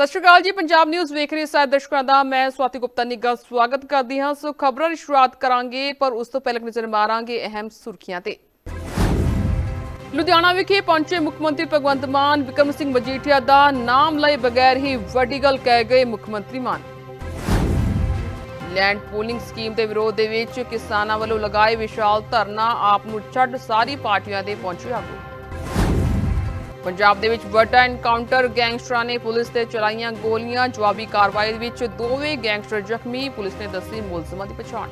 ਸਤਿ ਸ਼੍ਰੀ ਅਕਾਲ ਜੀ, ਪੰਜਾਬ ਨਿਊਜ਼ ਵੇਖ ਰਹੇ ਸਾਰੇ ਦਰਸ਼ਕਾਂ ਦਾ, ਮੈਂ ਸਵਾਤੀ ਗੁਪਤਾ ਨਿੱਗਾ ਸਵਾਗਤ ਕਰਦੀ ਹਾਂ। ਸੋ ਖਬਰਾਂ ਦੀ ਸ਼ੁਰੂਆਤ ਕਰਾਂਗੇ, ਪਰ ਉਸ ਤੋਂ ਪਹਿਲਾਂ ਨਜ਼ਰ ਮਾਰਾਂਗੇ ਅਹਿਮ ਸੁਰਖੀਆਂ ਤੇ। ਲੁਧਿਆਣਾ ਵਿਖੇ ਪਹੁੰਚੇ ਮੁੱਖ ਮੰਤਰੀ ਭਗਵੰਤ ਮਾਨ, ਵਿਕਰਮ ਸਿੰਘ ਮਜੀਠੀਆ ਦਾ ਨਾਮ ਲਏ ਬਗੈਰ ਹੀ ਵੱਡੀ ਗੱਲ ਕਹਿ ਗਏ ਮੁੱਖ ਮੰਤਰੀ ਮਾਨ। ਲੈਂਡ ਪੂਲਿੰਗ ਸਕੀਮ ਦੇ ਵਿਰੋਧ ਦੇ ਵਿੱਚ ਕਿਸਾਨਾਂ ਵੱਲੋਂ ਲਗਾਏ ਵਿਸ਼ਾਲ ਧਰਨਾ, ਆਪ ਨੂੰ ਛੱਡ ਸਾਰੀ ਪਾਰਟੀਆਂ ਦੇ ਪਹੁੰਚੇ ਆਗੂ। ਪੰਜਾਬ ਦੇ ਵਿੱਚ ਵੱਡਾ ਐਨਕਾਊਂਟਰ ਗੈਂਗਸਟਰਾਂ ਨੇ ਪੁਲਿਸ ਤੇ ਚਲਾਈਆਂ ਗੋਲੀਆਂ। ਜਵਾਬੀ ਕਾਰਵਾਈ ਵਿੱਚ ਦੋਵੇਂ ਗੈਂਗਸਟਰ ਜ਼ਖਮੀ। ਪੁਲਿਸ ਨੇ ਦੱਸੀ ਮੁਲਜ਼ਮਾਂ ਦੀ ਪਛਾਣ।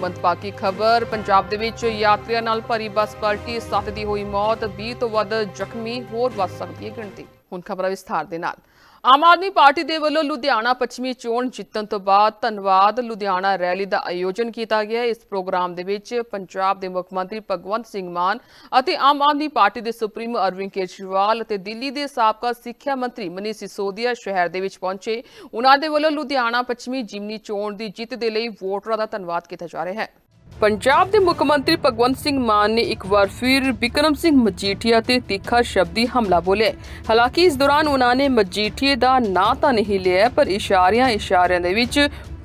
ਮੰਦਭਾਗੀ ਖਬਰ, ਪੰਜਾਬ ਦੇ ਵਿੱਚ ਯਾਤਰੀਆਂ ਨਾਲ ਭਰੀ ਬੱਸ ਪਲਟੀ। 7 ਦੀ ਹੋਈ ਮੌਤ 20 ਤੋਂ ਵੱਧ ਜ਼ਖਮੀ, ਹੋਰ ਵੱਧ ਸਕਦੀ ਹੈ ਗਿਣਤੀ। ਹੁਣ ਖਬਰਾਂ ਵਿਸਥਾਰ ਦੇ ਨਾਲ। ਆਮ ਆਦਮੀ ਪਾਰਟੀ ਦੇ ਵੱਲੋਂ ਲੁਧਿਆਣਾ ਪੱਛਮੀ ਚੋਣ ਜਿੱਤਣ ਤੋਂ ਬਾਅਦ ਧੰਨਵਾਦ ਲੁਧਿਆਣਾ ਰੈਲੀ ਦਾ ਆਯੋਜਨ ਕੀਤਾ ਗਿਆ। ਇਸ ਪ੍ਰੋਗਰਾਮ ਦੇ ਵਿੱਚ ਪੰਜਾਬ ਦੇ ਮੁੱਖ ਮੰਤਰੀ ਭਗਵੰਤ ਸਿੰਘ ਮਾਨ ਅਤੇ ਆਮ ਆਦਮੀ ਪਾਰਟੀ ਦੇ ਸੁਪਰੀਮੋ ਅਰਵਿੰਦ ਕੇਜਰੀਵਾਲ ਅਤੇ ਦਿੱਲੀ ਦੇ ਸਾਬਕਾ ਸਿੱਖਿਆ ਮੰਤਰੀ ਮਨੀਸ਼ ਸਿਸੋਦੀਆ ਸ਼ਹਿਰ ਦੇ ਵਿੱਚ ਪਹੁੰਚੇ। ਉਹਨਾਂ ਦੇ ਵੱਲੋਂ ਲੁਧਿਆਣਾ ਪੱਛਮੀ ਜਿਮਨੀ ਚੋਣ ਦੀ ਜਿੱਤ ਦੇ ਲਈ ਵੋਟਰਾਂ ਦਾ ਧੰਨਵਾਦ ਕੀਤਾ ਜਾ ਰਿਹਾ ਹੈ। ਪੰਜਾਬ ਦੇ ਮੁੱਖ ਮੰਤਰੀ ਭਗਵੰਤ ਸਿੰਘ ਮਾਨ ਨੇ ਇੱਕ ਵਾਰ ਫਿਰ ਵਿਕਰਮ ਸਿੰਘ ਮਜੀਠੀਆ ਤੇ ਤਿੱਖਾ ਸ਼ਬਦੀ ਹਮਲਾ ਬੋਲਿਆ ਹਾਲਾਂਕਿ ਇਸ ਦੌਰਾਨ ਉਹਨਾਂ ਨੇ ਮਜੀਠੀਏ ਦਾ ਨਾਂ ਤਾਂ ਨਹੀਂ ਲਿਆ, ਪਰ ਇਸ਼ਾਰਿਆਂ ਇਸ਼ਾਰਿਆਂ ਦੇ ਵਿੱਚ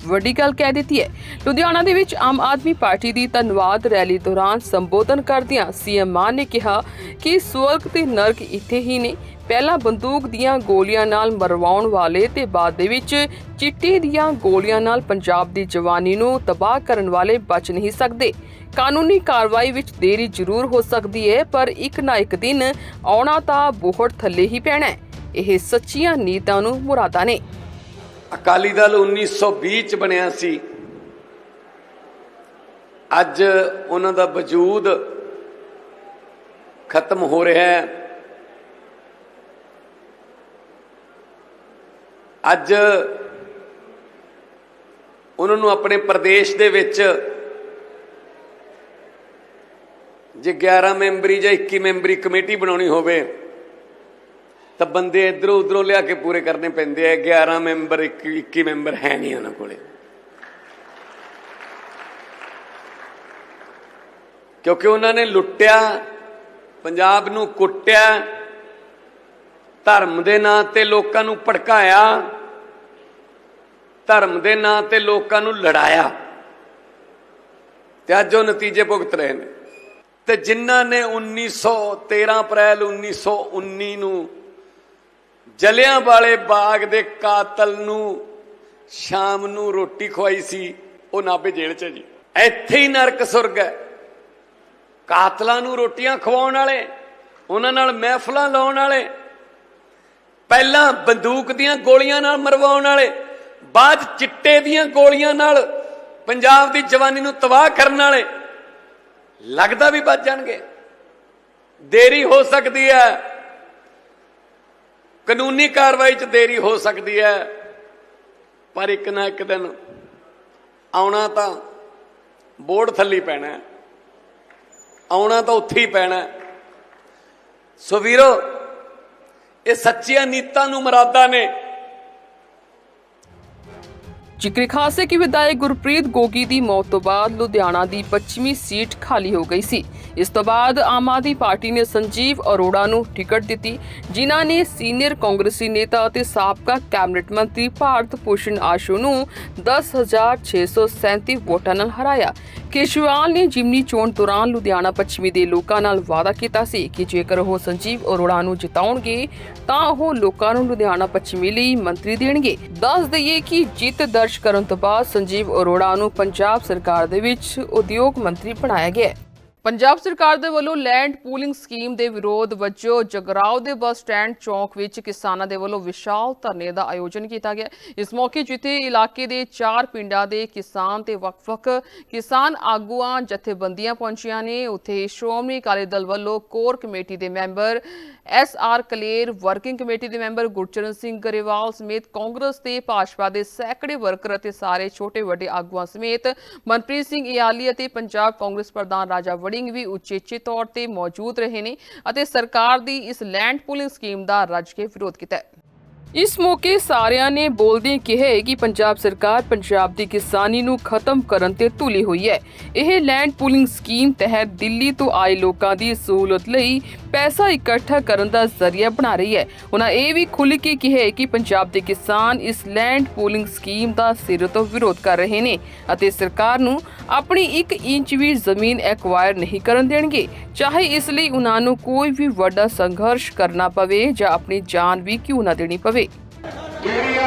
ਵੱਡੀ ਗੱਲ ਕਹਿ ਦਿੱਤੀ ਹੈ। ਲੁਧਿਆਣਾ ਦੇ ਵਿੱਚ ਆਮ ਆਦਮੀ ਪਾਰਟੀ ਦੀ ਧੰਨਵਾਦ ਰੈਲੀ ਦੌਰਾਨ ਸੰਬੋਧਨ ਕਰਦਿਆਂ ਸੀਐਮ ਮਾਨ ਨੇ ਕਿਹਾ ਕਿ ਸਵਰਗ ਤੇ ਨਰਕ ਇੱਥੇ ਹੀ ਨੇ। ਪਹਿਲਾਂ ਬੰਦੂਕ ਦੀਆਂ ਗੋਲੀਆਂ ਨਾਲ ਮਰਵਾਉਣ ਵਾਲੇ ਤੇ ਬਾਅਦ ਦੇ ਵਿੱਚ ਚਿੱਟੇ ਦੀਆਂ ਗੋਲੀਆਂ ਨਾਲ ਪੰਜਾਬ ਦੀ ਜਵਾਨੀ ਨੂੰ ਤਬਾਹ ਕਰਨ ਵਾਲੇ ਬਚ ਨਹੀਂ ਸਕਦੇ। ਕਾਨੂੰਨੀ ਕਾਰਵਾਈ ਵਿੱਚ ਦੇਰੀ ਜ਼ਰੂਰ ਹੋ ਸਕਦੀ ਹੈ, ਪਰ ਇੱਕ ਨਾ ਇੱਕ ਦਿਨ ਆਉਣਾ ਤਾਂ ਬੋਹੜ ਥੱਲੇ ਹੀ ਪੈਣਾ ਹੈ। ਇਹ ਸੱਚੀਆਂ ਨੀਤਾਂ ਨੂੰ ਮੁਰਾਦਾ ਨੇ। ਅਕਾਲੀ ਦਲ 1920 ਚ ਬਣਿਆ ਸੀ। ਅੱਜ ਉਹਨਾਂ ਦਾ ਵਜੂਦ ਖਤਮ ਹੋ ਰਿਹਾ ਹੈ। ਅੱਜ ਉਹਨਾਂ ਨੂੰ ਆਪਣੇ ਪ੍ਰਦੇਸ਼ ਦੇ ਵਿੱਚ ਜੇ 11 ਮੈਂਬਰੀ ਜਾਂ 21 ਮੈਂਬਰੀ ਕਮੇਟੀ ਬਣਾਉਣੀ ਹੋਵੇ ਤਾਂ ਬੰਦੇ ਇਧਰੋਂ ਉਧਰੋਂ ਲਿਆ ਕੇ ਪੂਰੇ ਕਰਨੇ ਪੈਂਦੇ ਆ। 11 ਮੈਂਬਰ 21 ਮੈਂਬਰ ਹੈ ਨਹੀਂ ਉਹਨਾਂ ਕੋਲੇ। ਕਿਉਂਕਿ ਉਹਨਾਂ ਨੇ ਲੁੱਟਿਆ, ਪੰਜਾਬ ਨੂੰ ਕੁੱਟਿਆ, ਧਰਮ ਦੇ ਨਾਂ ਤੇ ਲੋਕਾਂ ਨੂੰ ਭੜਕਾਇਆ, ਧਰਮ ਦੇ ਨਾਂ ਤੇ ਲੋਕਾਂ ਨੂੰ ਲੜਾਇਆ। ਤੇ ਅੱਜ ਉਹ ਨਤੀਜੇ ਭੁਗਤ ਰਹੇ ਨੇ। ਤੇ ਜਿਨ੍ਹਾਂ ਨੇ 1913 ਅਪ੍ਰੈਲ 1919 ਨੂੰ ਜਲਿਆਂ ਵਾਲੇ ਬਾਗ ਦੇ ਕਾਤਲ ਨੂੰ ਸ਼ਾਮ ਨੂੰ ਰੋਟੀ ਖਵਾਈ ਸੀ, ਉਹ ਨਾਭੇ ਜੇਲ੍ਹ 'ਚ ਜੀ। ਇੱਥੇ ਹੀ ਨਰਕ ਸੁਰਗ ਹੈ। ਕਾਤਲਾਂ ਨੂੰ ਰੋਟੀਆਂ ਖਵਾਉਣ ਵਾਲੇ, ਉਹਨਾਂ ਨਾਲ ਮਹਿਫਲਾਂ ਲਾਉਣ ਵਾਲੇ, ਪਹਿਲਾਂ ਬੰਦੂਕ ਦੀਆਂ ਗੋਲੀਆਂ ਨਾਲ ਮਰਵਾਉਣ ਵਾਲੇ, ਬਾਅਦ ਚਿੱਟੇ ਦੀਆਂ ਗੋਲੀਆਂ ਨਾਲ ਪੰਜਾਬ ਦੀ ਜਵਾਨੀ ਨੂੰ ਤਬਾਹ ਕਰਨ ਵਾਲੇ, ਲੱਗਦਾ ਵੀ ਬਚ ਜਾਣਗੇ। ਦੇਰੀ ਹੋ ਸਕਦੀ ਹੈ। ਕਾਨੂੰਨੀ ਕਾਰਵਾਈ 'ਚ ਦੇਰੀ ਹੋ ਸਕਦੀ ਹੈ, ਪਰ ਇੱਕ ਨਾ ਇੱਕ ਦਿਨ ਆਉਣਾ ਤਾਂ ਬੋਰਡ ਥੱਲੀ ਪੈਣਾ ਆਉਣਾ ਤਾਂ ਉੱਥੇ ਹੀ ਪੈਣਾ ਸੋ ਵੀਰੋ, ਇਹ ਸੱਚੀਆਂ ਨੀਤਾਂ ਨੂੰ ਮਰਾਦਾ ਨੇ। ਜ਼ਿਕਰ ਖਾਸ ਹੈ ਕਿ ਵਿਧਾਇਕ ਗੁਰਪ੍ਰੀਤ ਗੋਗੀ ਦੀ ਮੌਤ ਤੋਂ ਬਾਅਦ ਲੁਧਿਆਣਾ ਦੀ ਪੱਛਮੀ ਸੀਟ ਖਾਲੀ ਹੋ ਗਈ ਸੀ। ਇਸ ਤੋਂ ਬਾਅਦ ਆਮ ਆਦਮੀ ਪਾਰਟੀ ਨੇ ਸੰਜੀਵ ਅਰੋੜਾ ਨੂੰ ਟਿਕਟ ਦਿੱਤੀ, ਜਿਨ੍ਹਾਂ ਨੇ ਸੀਨੀਅਰ ਕਾਂਗਰਸੀ ਨੇਤਾ ਅਤੇ ਸਾਬਕਾ ਕੈਬਨਿਟ ਮੰਤਰੀ ਭਾਰਤ ਭੂਸ਼ਣ ਆਸ਼ੂ ਨੂੰ 10637 ਵੋਟਾਂ ਨਾਲ ਹਰਾਇਆ। ਕੇਸ਼ਵਾਲ ਨੇ ਜਿਮਨੀ ਚੋਣ ਦੌਰਾਨ ਲੁਧਿਆਣਾ ਪੱਛਮੀ ਦੇ ਲੋਕਾਂ ਨਾਲ ਵਾਅਦਾ ਕੀਤਾ ਸੀ ਕਿ ਜੇਕਰ ਉਹ ਸੰਜੀਵ ਅਰੋੜਾ ਨੂੰ ਜਿਤਾਉਣਗੇ, ਤਾਂ ਉਹ ਲੋਕਾਂ ਨੂੰ ਲੁਧਿਆਣਾ ਪੱਛਮੀ ਲਈ ਮੰਤਰੀ ਦੇਣਗੇ। ਦੱਸ ਦਈਏ ਕਿ ਜਿੱਤ ਦਰਜ ਕਰਨ ਤੋਂ ਬਾਅਦ ਸੰਜੀਵ ਅਰੋੜਾ ਨੂੰ ਪੰਜਾਬ ਸਰਕਾਰ ਦੇ ਵਿੱਚ ਉਦਯੋਗ ਮੰਤਰੀ ਬਣਾਇਆ ਗਿਆ ਹੈ। ਪੰਜਾਬ ਸਰਕਾਰ ਦੇ ਵੱਲੋਂ ਲੈਂਡ ਪੂਲਿੰਗ ਸਕੀਮ ਦੇ ਵਿਰੋਧ ਵਜੋਂ ਜਗਰਾਓ ਦੇ ਬੱਸ ਸਟੈਂਡ ਚੌਂਕ ਵਿੱਚ ਕਿਸਾਨਾਂ ਦੇ ਵੱਲੋਂ ਵਿਸ਼ਾਲ ਧਰਨੇ ਦਾ ਆਯੋਜਨ ਕੀਤਾ ਗਿਆ। ਇਸ ਮੌਕੇ ਜਿੱਥੇ ਇਲਾਕੇ ਦੇ ਚਾਰ ਪਿੰਡਾਂ ਦੇ ਕਿਸਾਨ ਤੇ ਵੱਖ-ਵੱਖ ਕਿਸਾਨ ਆਗੂਆਂ, ਜਥੇਬੰਦੀਆਂ ਪਹੁੰਚੀਆਂ ਨੇ। ਉੱਥੇ ਸ਼੍ਰੋਮਣੀ ਅਕਾਲੀ ਦਲ ਵੱਲੋਂ ਕੋਰ ਕਮੇਟੀ ਦੇ member, S R Kaler, working committee ਦੇ ਮੈਂਬਰ ਗੁਰਚਰਨ ਸਿੰਘ ਗਰੇਵਾਲ ਸਮੇਤ ਕਾਂਗਰਸ ਤੇ ਭਾਜਪਾ ਦੇ ਸੈਂਕੜੇ ਵਰਕਰ ਅਤੇ ਸਾਰੇ ਛੋਟੇ ਵੱਡੇ ਆਗੂਆਂ ਸਮੇਤ ਮਨਪ੍ਰੀਤ ਸਿੰਘ ਇਆਲੀ ਅਤੇ ਪੰਜਾਬ ਕਾਂਗਰਸ ਪ੍ਰਧਾਨ ਰਾਜਾ ਵੜਿੰਗ ਵੀ ਉਚੇਚੇ ਤੌਰ ਤੇ ਮੌਜੂਦ ਰਹੇ ਨੇ ਅਤੇ ਸਰਕਾਰ ਦੀ ਇਸ ਲੈਂਡ ਪੂਲਿੰਗ ਸਕੀਮ ਦਾ ਰੱਜ ਕੇ ਵਿਰੋਧ ਕੀਤਾ ਹੈ। ਇਸ ਮੌਕੇ ਸਾਰਿਆਂ ਨੇ ਬੋਲਦੇ ਕਿਹਾ ਕਿ ਪੰਜਾਬ ਸਰਕਾਰ ਪੰਜਾਬ ਦੀ ਕਿਸਾਨੀ ਨੂੰ ਖਤਮ ਕਰਨ ਤੇ ਤੁਲੀ ਹੋਈ ਹੈ। ਇਹ ਲੈਂਡ ਪੂਲਿੰਗ ਸਕੀਮ ਤਹਿਤ ਦਿੱਲੀ ਤੋਂ ਆਏ ਲੋਕਾਂ ਦੀ ਸਹੂਲਤ ਲਈ ਪੈਸਾ ਇਕੱਠਾ ਕਰਨ ਦਾ ਜ਼ਰੀਆ ਬਣਾ ਰਹੀ ਹੈ। ਉਹਨਾਂ ਇਹ ਵੀ ਖੁੱਲ੍ਹ ਕੇ ਕਿਹਾ ਕਿ ਪੰਜਾਬ ਦੇ ਕਿਸਾਨ ਇਸ ਲੈਂਡ ਪੂਲਿੰਗ ਸਕੀਮ ਦਾ ਸਿਰ ਤੋਂ ਵਿਰੋਧ ਕਰ ਰਹੇ ਨੇ ਅਤੇ ਸਰਕਾਰ ਨੂੰ ਆਪਣੀ 1 ਇੰਚ ਵੀ ਜ਼ਮੀਨ ਐਕਵਾਇਰ ਨਹੀਂ ਕਰਨ ਦੇਣਗੇ। ਚਾਹੇ ਇਸ ਲਈ ਉਹਨਾਂ ਨੂੰ ਕੋਈ ਵੀ ਵੱਡਾ ਸੰਘਰਸ਼ ਕਰਨਾ ਪਵੇ ਜਾਂ ਆਪਣੀ ਜਾਨ ਵੀ ਕਿਉਂ ਨਾ ਦੇਣੀ ਪਵੇ ਜਿਹੜੀ ਆ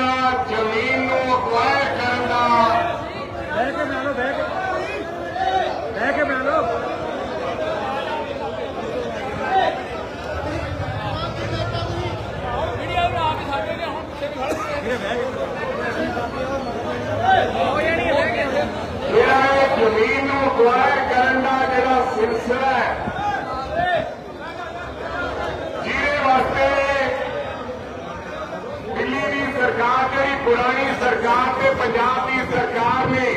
ਜ਼ਮੀਨ ਨੂੰ ਅਕਵਾਇਰ ਕਰਨ ਦਾ ਬਹਿ ਕੇ ਬਣਾ ਲਓ ਬਹਿ ਕੇ ਬਹਿ ਕੇ ਬਣਾ ਲਓ ਜਿਹੜਾ ਇਹ ਜ਼ਮੀਨ ਨੂੰ ਅਕਵਾਇਰ ਕਰਨ ਦਾ ਜਿਹੜਾ ਸਿਲਸਿਲਾ ਹੈ ਜਿਹਦੇ ਵਾਸਤੇ ਦਿੱਲੀ ਦੀ ਸਰਕਾਰ ਜਿਹੜੀ ਪੁਰਾਣੀ ਸਰਕਾਰ ਤੇ ਪੰਜਾਬ ਦੀ ਸਰਕਾਰ ਨੇ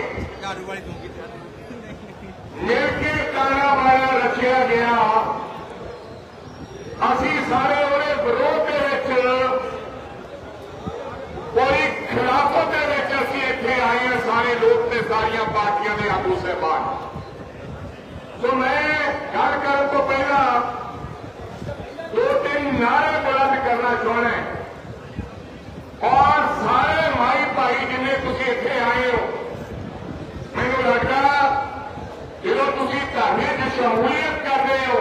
ਮਿਲ ਕੇ ਕਾਣਾ ਵਾਲਾ ਰਚਿਆ ਗਿਆ। ਅਸੀਂ ਸਾਰੇ ਉਹਦੇ ਵਿਰੋਧ ਦੇ ਵਿੱਚ ਕੋਈ ਖਿਲਾਫਤ ਦੇ ਵਿੱਚ ਅਸੀਂ ਇੱਥੇ ਆਏ ਹਾਂ, ਸਾਰੇ ਲੋਕ ਤੇ ਸਾਰੀਆਂ ਪਾਰਟੀਆਂ ਦੇ ਆਗੂ ਸਹਿਬਾਨ। ਸੋ ਮੈਂ ਗੱਲ ਕਰਨ ਤੋਂ ਪਹਿਲਾਂ ਦੋ ਤਿੰਨ ਨਾਰੇ ਬੁਲੰਦ ਕਰਨਾ ਚਾਹੁੰਦਾ ਔਰ ਸਾਰੇ ਮਾਈ ਭਾਈ ਜਿੰਨੇ ਤੁਸੀਂ ਇੱਥੇ ਆਏ ਹੋ, ਮੈਨੂੰ ਲੱਗਦਾ ਜਦੋਂ ਤੁਸੀਂ ਧਰਨੇ 'ਚ ਸ਼ਮੂਲੀਅਤ ਕਰਦੇ ਹੋ,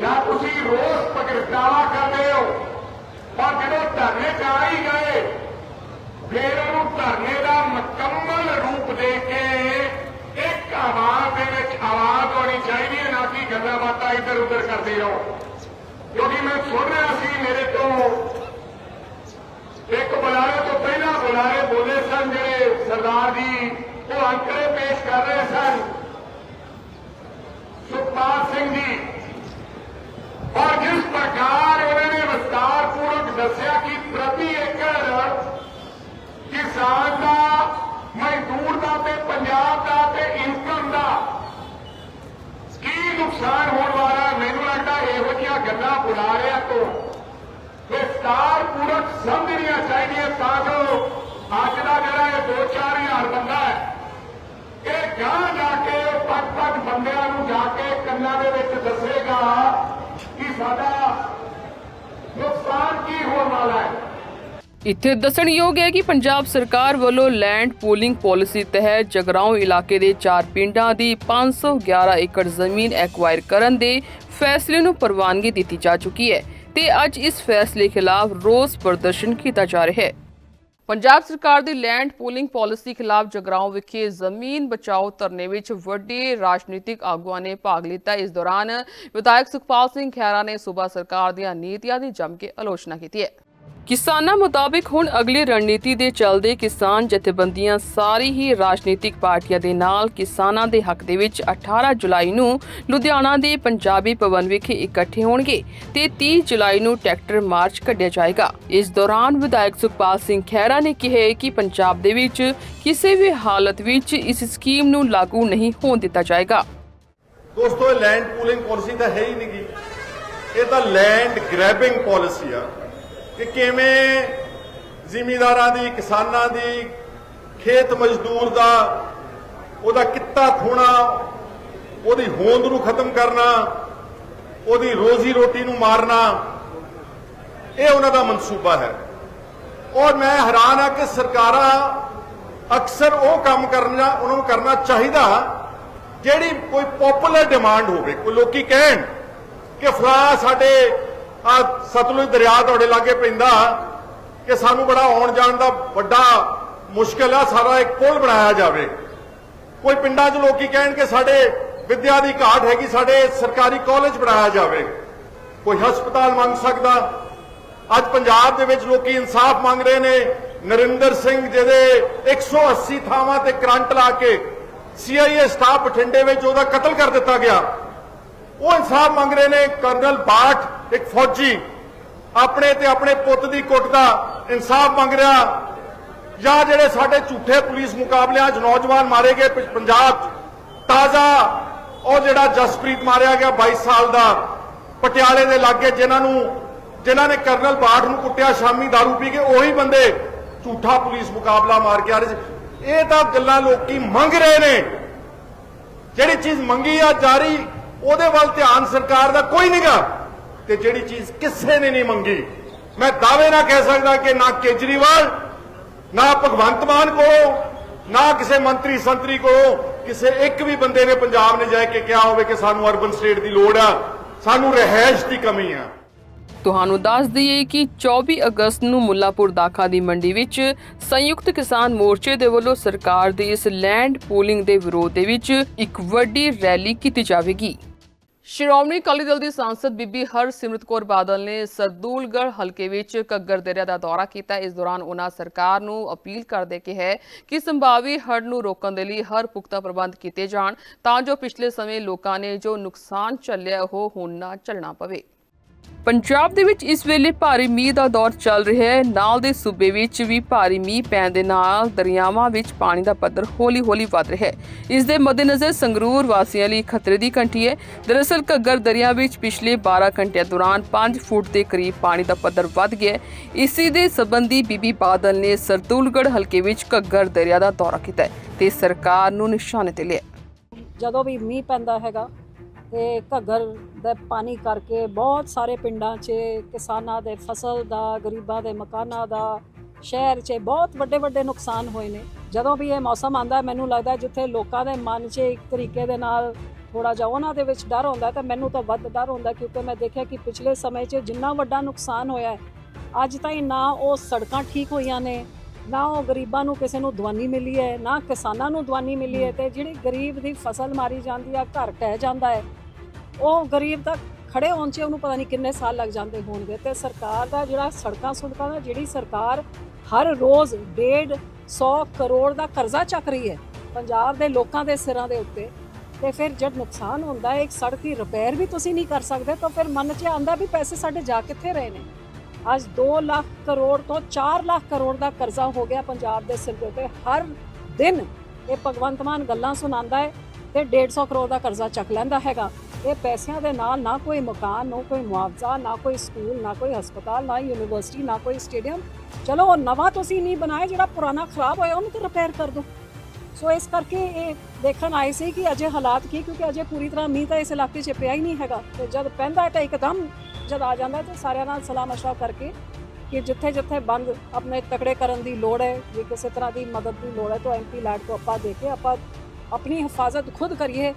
ਜਾਂ ਤੁਸੀਂ ਰੋਸ ਪ੍ਰਗਟਾਵਾ ਕਰਦੇ ਹੋ ਪਰ ਜਦੋਂ ਧਰਨੇ 'ਚ ਆ ਹੀ ਗਏ, ਫਿਰ ਉਹਨੂੰ ਧਰਨੇ ਦਾ ਮੁਕੰਮਲ ਰੂਪ ਦੇ ਕੇ ਇੱਕ ਆਵਾਜ਼ ਦੇ ਵਿੱਚ ਆਵਾਜ਼ ਹੋਣੀ ਚਾਹੀਦੀ ਹੈ, ਨਾ ਕਿ ਗੱਲਾਂ ਬਾਤਾਂ ਇੱਧਰ ਉੱਧਰ ਕਰਦੇ ਰਹੋ। ਕਿਉਂਕਿ ਮੈਂ ਸੁਣ ਰਿਹਾ ਸੀ ਮੇਰੇ ਤੋਂ ਇੱਕ ਬੁਲਾਰੇ ਤੋਂ ਪਹਿਲਾਂ ਬੋਲੇ ਸਨ, ਜਿਹੜੇ ਸਰਦਾਰ ਜੀ ਉਹ ਅੰਕੜੇ ਪੇਸ਼ ਕਰ ਰਹੇ ਸਨ। ਸੁਖਪਾਲ ਸਿੰਘ ਜੀ, ਔਰ ਜਿਸ ਪ੍ਰਕਾਰ ਉਹਨਾਂ ਨੇ ਵਿਸਤਾਰ ਪੂਰਵਕ ਦੱਸਿਆ ਕਿ ਪ੍ਰਤੀ ਏਕੜ ਕਿਸਾਨ ਦਾ, ਮਜ਼ਦੂਰ ਦਾ ਤੇ ਪੰਜਾਬ ਦਾ ਤੇ ਇਨਕਮ ਦਾ ਕੀ ਨੁਕਸਾਨ ਹੋਣ ਵਾਲਾ, ਮੈਨੂੰ ਲੱਗਦਾ ਇਹੋ ਜਿਹੀਆਂ ਗੱਲਾਂ ਬੁਲਾ ਰਿਹਾ ਤੋਂ। ਵਿਸਤਾਰ ਪੂਰਵਕ ਸਮਝਣੀਆਂ ਚਾਹੀਦੀਆਂ ਤਾਂ ਜੋ ਅੱਜ ਦਾ ਜਿਹੜਾ ਇਹ 2-4000 ਬੰਦਾ ਹੈ, ਇਹ ਗਾਂ ਜਾ ਕੇ ਪੱਕ-ਪੱਕ ਬੰਦਿਆਂ ਨੂੰ ਜਾ ਕੇ ਕੰਨਾਂ ਦੇ ਵਿੱਚ ਦੱਸੇਗਾ ਕਿ ਸਾਡਾ ਨੁਕਸਾਨ ਕੀ ਹੋਣ ਵਾਲਾ ਹੈ। ਇੱਥੇ ਦੱਸਣਯੋਗ ਹੈ ਕਿ ਪੰਜਾਬ ਸਰਕਾਰ ਵੱਲੋਂ ਲੈਂਡ ਪੂਲਿੰਗ ਪਾਲਿਸੀ ਤਹਿਤ ਜਗਰਾਉਂ ਇਲਾਕੇ ਦੇ ਚਾਰ ਪਿੰਡਾਂ ਦੀ 511 ਏਕੜ ਜ਼ਮੀਨ ਐਕਵਾਇਰ ਕਰਨ ਦੇ ਫੈਸਲੇ ਨੂੰ ਪ੍ਰਵਾਨਗੀ ਦਿੱਤੀ ਜਾ ਚੁੱਕੀ ਹੈ ਤੇ ਅੱਜ ਇਸ ਫੈਸਲੇ ਖਿਲਾਫ ਰੋਸ ਪ੍ਰਦਰਸ਼ਨ ਕੀਤਾ ਜਾ ਰਿਹਾ ਹੈ। ਪੰਜਾਬ ਸਰਕਾਰ ਦੀ ਲੈਂਡ ਪੂਲਿੰਗ ਪਾਲਿਸੀ ਖਿਲਾਫ ਜਗਰਾਉਂ ਵਿਖੇ ਜ਼ਮੀਨ ਬਚਾਓ ਧਰਨੇ ਵਿੱਚ ਵੱਡੇ ਰਾਜਨੀਤਿਕ ਆਗੂਆਂ ਨੇ ਭਾਗ ਲਿੱਤਾ। ਇਸ ਦੌਰਾਨ ਵਿਧਾਇਕ ਸੁਖਪਾਲ ਸਿੰਘ ਖਹਿਰਾ ਨੇ ਸੂਬਾ ਸਰਕਾਰ ਦੀਆਂ ਨੀਤੀਆਂ ਦੀ ਜੰਮ ਕੇ ਆਲੋਚਨਾ ਕੀਤੀ ਹੈ। ਕਿਸਾਨਾਂ ਮੁਤਾਬਿਕ ਹੁਣ ਅਗਲੀ ਰਣਨੀਤੀ ਦੇ ਚੱਲਦੇ ਕਿਸਾਨ ਜਥੇਬੰਦੀਆਂ ਸਾਰੀ ਹੀ ਰਾਜਨੀਤਿਕ ਪਾਰਟੀਆਂ ਦੇ ਨਾਲ ਕਿਸਾਨਾਂ ਦੇ ਹੱਕ ਦੇ ਵਿੱਚ 18 ਜੁਲਾਈ ਨੂੰ ਲੁਧਿਆਣਾ ਦੇ ਪੰਜਾਬੀ ਭਵਨ ਵਿਖੇ ਇਕੱਠੇ ਹੋਣਗੇ ਤੇ 30 ਜੁਲਾਈ ਨੂੰ ਟਰੈਕਟਰ ਮਾਰਚ ਕੱਢਿਆ ਜਾਏਗਾ। ਇਸ ਦੌਰਾਨ ਵਿਧਾਇਕ ਸੁਖਪਾਲ ਸਿੰਘ ਖਹਿਰਾ ਨੇ ਕਿਹਾ ਕਿ ਪੰਜਾਬ ਦੇ ਵਿੱਚ ਕਿਸੇ ਵੀ ਹਾਲਤ ਵਿੱਚ ਇਸ ਸਕੀਮ ਨੂੰ ਲਾਗੂ ਨਹੀਂ ਹੋਣ ਦਿੱਤਾ ਜਾਏਗਾ। ਦੋਸਤੋ ਲੈਂਡ ਪੂਲਿੰਗ ਪਾਲਿਸੀ ਤਾਂ ਹੈ ਹੀ ਨਹੀਂ ਇਹ ਤਾਂ ਲੈਂਡ ਗ੍ਰੈਬਿੰਗ ਪਾਲਿਸੀ ਆ। ਕਿ ਕਿਵੇਂ ਜ਼ਿਮੀਂਦਾਰਾਂ ਦੀ, ਕਿਸਾਨਾਂ ਦੀ, ਖੇਤ ਮਜ਼ਦੂਰ ਦਾ ਉਹਦਾ ਕਿੱਤਾ ਖੋਣਾ, ਉਹਦੀ ਹੋਂਦ ਨੂੰ ਖਤਮ ਕਰਨਾ, ਉਹਦੀ ਰੋਜ਼ੀ ਰੋਟੀ ਨੂੰ ਮਾਰਨਾ, ਇਹ ਉਹਨਾਂ ਦਾ ਮਨਸੂਬਾ ਹੈ। ਔਰ ਮੈਂ ਹੈਰਾਨ ਆ ਕਿ ਸਰਕਾਰਾਂ ਅਕਸਰ ਉਹ ਕੰਮ ਕਰਨਾ, ਉਹਨਾਂ ਨੂੰ ਕਰਨਾ ਚਾਹੀਦਾ, ਜਿਹੜੀ ਕੋਈ ਪਪੂਲਰ ਡਿਮਾਂਡ ਹੋਵੇ, ਕੋਈ ਲੋਕੀ ਕਹਿਣ ਕਿ ਫਲਾ ਸਾਡੇ ਆ ਸਤਲੁਜ ਦਰਿਆ ਤੁਹਾਡੇ ਲਾਗੇ ਪੈਂਦਾ ਕਿ ਸਾਨੂੰ ਬੜਾ ਆਉਣ ਜਾਣ ਦਾ ਵੱਡਾ ਮੁਸ਼ਕਲ ਆ, ਸਾਰਾ ਇੱਕ ਪੁਲ ਬਣਾਇਆ ਜਾਵੇ। ਕੋਈ ਪਿੰਡਾਂ 'ਚ ਲੋਕੀ ਕਹਿਣ ਕਿ ਸਾਡੇ ਵਿਦਿਆ ਦੀ ਘਾਟ ਹੈਗੀ, ਸਾਡੇ ਸਰਕਾਰੀ ਕਾਲਜ ਬਣਾਇਆ ਜਾਵੇ। ਕੋਈ ਹਸਪਤਾਲ ਮੰਗ ਸਕਦਾ। ਅੱਜ ਪੰਜਾਬ ਦੇ ਵਿੱਚ ਲੋਕੀ ਇਨਸਾਫ ਮੰਗ ਰਹੇ ਨੇ। ਨਰਿੰਦਰ ਸਿੰਘ ਜਿਹਦੇ 180 ਥਾਵਾਂ ਤੇ ਕਰੰਟ ਲਾ ਕੇ ਸੀਆਈਏ ਸਟਾਫ ਬਠਿੰਡੇ ਵਿੱਚ ਉਹਦਾ ਕਤਲ ਕਰ ਦਿੱਤਾ ਗਿਆ। ਉਹ ਇਨਸਾਫ ਮੰਗ ਰਹੇ ਨੇ, ਕਰਨਲ ਬਾਠ ਇੱਕ ਫੌਜੀ ਆਪਣੇ ਤੇ ਆਪਣੇ ਪੁੱਤ ਦੀ ਕੁੱਟ ਦਾ ਇਨਸਾਫ ਮੰਗ ਰਿਹਾ ਜਾਂ ਜਿਹੜੇ ਸਾਡੇ ਝੂਠੇ ਪੁਲਿਸ ਮੁਕਾਬਲਿਆਂ 'ਚ ਨੌਜਵਾਨ ਮਾਰੇ ਗਏ ਪੰਜਾਬ 'ਚ, ਤਾਜ਼ਾ ਉਹ ਜਿਹੜਾ ਜਸਪ੍ਰੀਤ ਮਾਰਿਆ ਗਿਆ 22 ਸਾਲ ਦਾ ਪਟਿਆਲੇ ਦੇ ਲਾਗੇ ਜਿਨ੍ਹਾਂ ਨੂੰ, ਜਿਨ੍ਹਾਂ ਨੇ ਕਰਨਲ ਬਾਠ ਨੂੰ ਕੁੱਟਿਆ, ਸ਼ਾਮੀ दारू ਪੀ ਕੇ ਉਹੀ ਬੰਦੇ ਝੂਠਾ ਪੁਲਿਸ ਮੁਕਾਬਲਾ ਮਾਰ ਕੇ ਆ ਰਹੇ ਸੀ। ਇਹ ਤਾਂ ਗੱਲਾਂ ਲੋਕੀ ਮੰਗ ਰਹੇ ਨੇ। ਜਿਹੜੀ ਚੀਜ਼ ਮੰਗੀ ਆ, ਜਾਰੀ, ਉਹਦੇ ਵੱਲ ਧਿਆਨ ਸਰਕਾਰ ਦਾ ਕੋਈ ਨਹੀਂਗਾ ਤੇ ਜਿਹੜੀ ਚੀਜ਼ ਕਿਸੇ ਨੇ ਨਹੀਂ ਮੰਗੀ, ਮੈਂ ਦਾਅਵੇ ਨਾਲ ਕਹਿ ਸਕਦਾ ਕਿ ਨਾ ਕੇਜਰੀਵਾਲ, ਨਾ ਭਗਵੰਤ ਮਾਨ ਕੋਲੋਂ, ਨਾ ਕਿਸੇ ਮੰਤਰੀ ਸੰਤਰੀ ਕੋਲੋਂ, ਕਿਸੇ ਇੱਕ ਵੀ ਬੰਦੇ ਨੇ ਪੰਜਾਬ ਨੇ ਜਾ ਕੇ ਕਿਹਾ ਹੋਵੇ ਕਿ ਸਾਨੂੰ ਅਰਬਨ ਸਟੇਟ ਦੀ ਲੋੜ ਆ, ਸਾਨੂੰ ਰਹਿائش ਦੀ ਕਮੀ ਆ। ਤੁਹਾਨੂੰ ਦੱਸ ਦਈਏ ਕਿ 24 ਅਗਸਤ ਨੂੰ ਮੁੱਲਾਪੁਰ ਦਾਖਾ ਦੀ ਮੰਡੀ ਵਿੱਚ ਸੰਯੁਕਤ ਕਿਸਾਨ ਮੋਰਚੇ ਦੇ ਵੱਲੋਂ ਸਰਕਾਰ ਦੀ ਇਸ ਲੈਂਡ ਪੂਲਿੰਗ ਦੇ ਵਿਰੋਧ ਦੇ ਵਿੱਚ ਇੱਕ ਵੱਡੀ ਰੈਲੀ ਕੀਤੀ ਜਾਵੇਗੀ। ਸ਼੍ਰੋਮਣੀ ਅਕਾਲੀ ਦਲ ਦੀ ਸਾਂਸਦ ਬੀਬੀ ਹਰਸਿਮਰਤ ਕੌਰ ਬਾਦਲ ਨੇ ਸਰਦੂਲਗੜ੍ਹ ਹਲਕੇ ਵਿੱਚ ਕੱਗਰ ਦਰਿਆ ਦਾ ਦੌਰਾ ਕੀਤਾ। ਇਸ ਦੌਰਾਨ ਉਹਨਾਂ ਸਰਕਾਰ ਨੂੰ ਅਪੀਲ ਕਰਦੇ ਕਿਹਾ ਕਿ ਸੰਭਾਵੀ ਹੜ੍ਹ ਨੂੰ ਰੋਕਣ ਦੇ ਲਈ ਹਰ ਪੁਖਤਾ ਪ੍ਰਬੰਧ ਕੀਤੇ ਜਾਣ ਤਾਂ ਜੋ ਪਿਛਲੇ ਸਮੇਂ ਲੋਕਾਂ ਨੇ ਜੋ ਨੁਕਸਾਨ ਝੱਲਿਆ ਉਹ ਹੁਣ ਨਾ ਝੱਲਣਾ ਪਵੇ। ਪੰਜਾਬ ਦੇ ਵਿੱਚ ਇਸ ਵੇਲੇ ਭਾਰੀ ਮੀਂਹ ਦਾ ਦੌਰ ਚੱਲ ਰਿਹਾ ਹੈ। ਨਾਲ ਦੇ ਸੂਬੇ ਵਿੱਚ ਵੀ ਭਾਰੀ ਮੀਂਹ ਪੈਣ ਦੇ ਨਾਲ ਦਰਿਆਵਾਂ ਵਿੱਚ ਪਾਣੀ ਦਾ ਪੱਧਰ ਹੌਲੀ-ਹੌਲੀ ਵੱਧ ਰਿਹਾ ਹੈ। ਇਸ ਦੇ ਮੱਦੇਨਜ਼ਰ ਸੰਗਰੂਰ ਵਾਸੀਆਂ ਲਈ ਖਤਰੇ ਦੀ ਘੰਟੀ ਹੈ। ਦਰਅਸਲ ਘੱਗਰ ਦਰਿਆ ਵਿੱਚ ਪਿਛਲੇ 12 ਘੰਟਿਆਂ ਦੌਰਾਨ 5 ਫੁੱਟ ਦੇ ਕਰੀਬ ਪਾਣੀ ਦਾ ਪੱਧਰ ਵੱਧ ਗਿਆ ਹੈ। ਇਸੇ ਦੇ ਸੰਬੰਧੀ ਬੀਬੀ ਬਾਦਲ ਨੇ ਸਰਦੂਲਗੜ੍ਹ ਹਲਕੇ ਵਿੱਚ ਘੱਗਰ ਦਰਿਆ ਦਾ ਦੌਰਾ ਕੀਤਾ ਹੈ ਤੇ ਸਰਕਾਰ ਨੂੰ ਨਿਸ਼ਾਨੇ ਤੇ ਲਿਆ। ਜਦੋਂ ਵੀ ਮੀਂਹ ਪੈਂਦਾ ਹੈਗਾ ਤੇ ਘੱਗਰ ਦਾ ਪਾਣੀ ਕਰਕੇ ਬਹੁਤ ਸਾਰੇ ਪਿੰਡਾਂ 'ਚ, ਕਿਸਾਨਾਂ ਦੇ ਫਸਲ ਦਾ, ਗਰੀਬਾਂ ਦੇ ਮਕਾਨਾਂ ਦਾ, ਸ਼ਹਿਰ 'ਚ ਬਹੁਤ ਵੱਡੇ ਵੱਡੇ ਨੁਕਸਾਨ ਹੋਏ ਨੇ। ਜਦੋਂ ਵੀ ਇਹ ਮੌਸਮ ਆਂਦਾ ਮੈਨੂੰ ਲੱਗਦਾ ਜਿੱਥੇ ਲੋਕਾਂ ਦੇ ਮਨ 'ਚ ਇੱਕ ਤਰੀਕੇ ਦੇ ਨਾਲ ਥੋੜਾ ਜਿਹਾ ਉਹਨਾਂ ਦੇ ਵਿੱਚ ਡਰ ਹੁੰਦਾ, ਤਾਂ ਮੈਨੂੰ ਤਾਂ ਵੱਧ ਡਰ ਹੁੰਦਾ ਕਿਉਂਕਿ ਮੈਂ ਦੇਖਿਆ ਕਿ ਪਿਛਲੇ ਸਮੇਂ 'ਚ ਜਿੰਨਾ ਵੱਡਾ ਨੁਕਸਾਨ ਹੋਇਆ, ਅੱਜ ਤਾਈਂ ਨਾ ਉਹ ਸੜਕਾਂ ਠੀਕ ਹੋਈਆਂ ਨੇ, ਨਾ ਉਹ ਗਰੀਬਾਂ ਨੂੰ ਕਿਸੇ ਨੂੰ ਦਵਾਨੀ ਮਿਲੀ ਹੈ, ਨਾ ਕਿਸਾਨਾਂ ਨੂੰ ਦਵਾਨੀ ਮਿਲੀ ਹੈ ਤੇ ਜਿਹੜੀ ਗਰੀਬ ਦੀ ਫਸਲ ਮਾਰੀ ਜਾਂਦੀ ਆ, ਘਰ ਟਹਿ ਜਾਂਦਾ ਹੈ। ਉਹ ਗਰੀਬ ਤੱਕ ਖੜੇ ਹੋਣ 'ਚ ਉਹਨੂੰ ਪਤਾ ਨਹੀਂ ਕਿੰਨੇ ਸਾਲ ਲੱਗ ਜਾਂਦੇ ਹੋਣਗੇ ਤੇ ਸਰਕਾਰ ਦਾ ਜਿਹੜਾ ਸੜਕਾਂ ਸੁੜਕਾਂ ਦਾ, ਜਿਹੜੀ ਸਰਕਾਰ ਹਰ ਰੋਜ਼ 150 ਕਰੋੜ ਦਾ ਕਰਜ਼ਾ ਚੱਕ ਰਹੀ ਹੈ ਪੰਜਾਬ ਦੇ ਲੋਕਾਂ ਦੇ ਸਿਰਾਂ ਦੇ ਉੱਤੇ ਤੇ ਫਿਰ ਜਦ ਨੁਕਸਾਨ ਹੁੰਦਾ ਹੈ, ਇੱਕ ਸੜਕ ਦੀ ਰਿਪੇਅਰ ਵੀ ਤੁਸੀਂ ਨਹੀਂ ਕਰ ਸਕਦੇ ਤਾਂ ਫਿਰ ਮਨ 'ਚ ਆਂਦਾ ਵੀ ਪੈਸੇ ਸਾਡੇ ਜਾ ਕਿੱਥੇ ਰਹੇ ਨੇ। ਅੱਜ 2 ਲੱਖ ਕਰੋੜ ਤੋਂ 4 ਲੱਖ ਕਰੋੜ ਦਾ ਕਰਜ਼ਾ ਹੋ ਗਿਆ ਪੰਜਾਬ ਦੇ ਸਿਰ ਦੇ ਉੱਤੇ। ਹਰ ਦਿਨ ਇਹ ਭਗਵੰਤ ਮਾਨ ਗੱਲਾਂ ਸੁਣਾਉਂਦਾ ਹੈ ਤੇ 150 ਕਰੋੜ ਦਾ ਕਰਜ਼ਾ ਚੱਕ ਲੈਂਦਾ ਹੈਗਾ। ਇਹ ਪੈਸਿਆਂ ਦੇ ਨਾਲ ਨਾ ਕੋਈ ਮਕਾਨ, ਨਾ ਕੋਈ ਮੁਆਵਜ਼ਾ, ਨਾ ਕੋਈ ਸਕੂਲ, ਨਾ ਕੋਈ ਹਸਪਤਾਲ, ਨਾ ਯੂਨੀਵਰਸਿਟੀ, ਨਾ ਕੋਈ ਸਟੇਡੀਅਮ। ਚਲੋ ਉਹ ਨਵਾਂ ਤੁਸੀਂ ਨਹੀਂ ਬਣਾਇਆ, ਜਿਹੜਾ ਪੁਰਾਣਾ ਖਰਾਬ ਹੋਇਆ, ਉਹਨੂੰ ਤਾਂ ਰਿਪੇਅਰ ਕਰ ਦਿਓ। ਸੋ ਇਸ ਕਰਕੇ ਇਹ ਦੇਖਣ ਆਏ ਸੀ ਕਿ ਅਜੇ ਹਾਲਾਤ ਕੀ, ਕਿਉਂਕਿ ਅਜੇ ਪੂਰੀ ਤਰ੍ਹਾਂ ਮੀਂਹ ਤਾਂ ਇਸ ਇਲਾਕੇ 'ਚ ਪਿਆ ਹੀ ਨਹੀਂ ਹੈਗਾ। ਤੇ ਜਦ ਪੈਂਦਾ ਤਾਂ ਇੱਕਦਮ ਜਦ ਆ ਜਾਂਦਾ ਹੈ ਤਾਂ ਸਾਰਿਆਂ ਨਾਲ ਸਲਾਹ ਮਸ਼ਵਰਾ ਕਰਕੇ ਕਿ ਜਿੱਥੇ ਜਿੱਥੇ ਬੰਦ ਆਪਣੇ ਤਕੜੇ ਕਰਨ ਦੀ ਲੋੜ ਹੈ, ਜੇ ਕਿਸੇ ਤਰ੍ਹਾਂ ਦੀ ਮਦਦ ਦੀ ਲੋੜ ਹੈ, ਤਾਂ ਐਮਪੀ ਲੈਡ ਤੋਂ ਆਪਾਂ ਦੇ ਕੇ ਆਪਾਂ ਆਪਣੀ ਹਿਫਾਜ਼ਤ ਖੁਦ ਕਰੀਏ।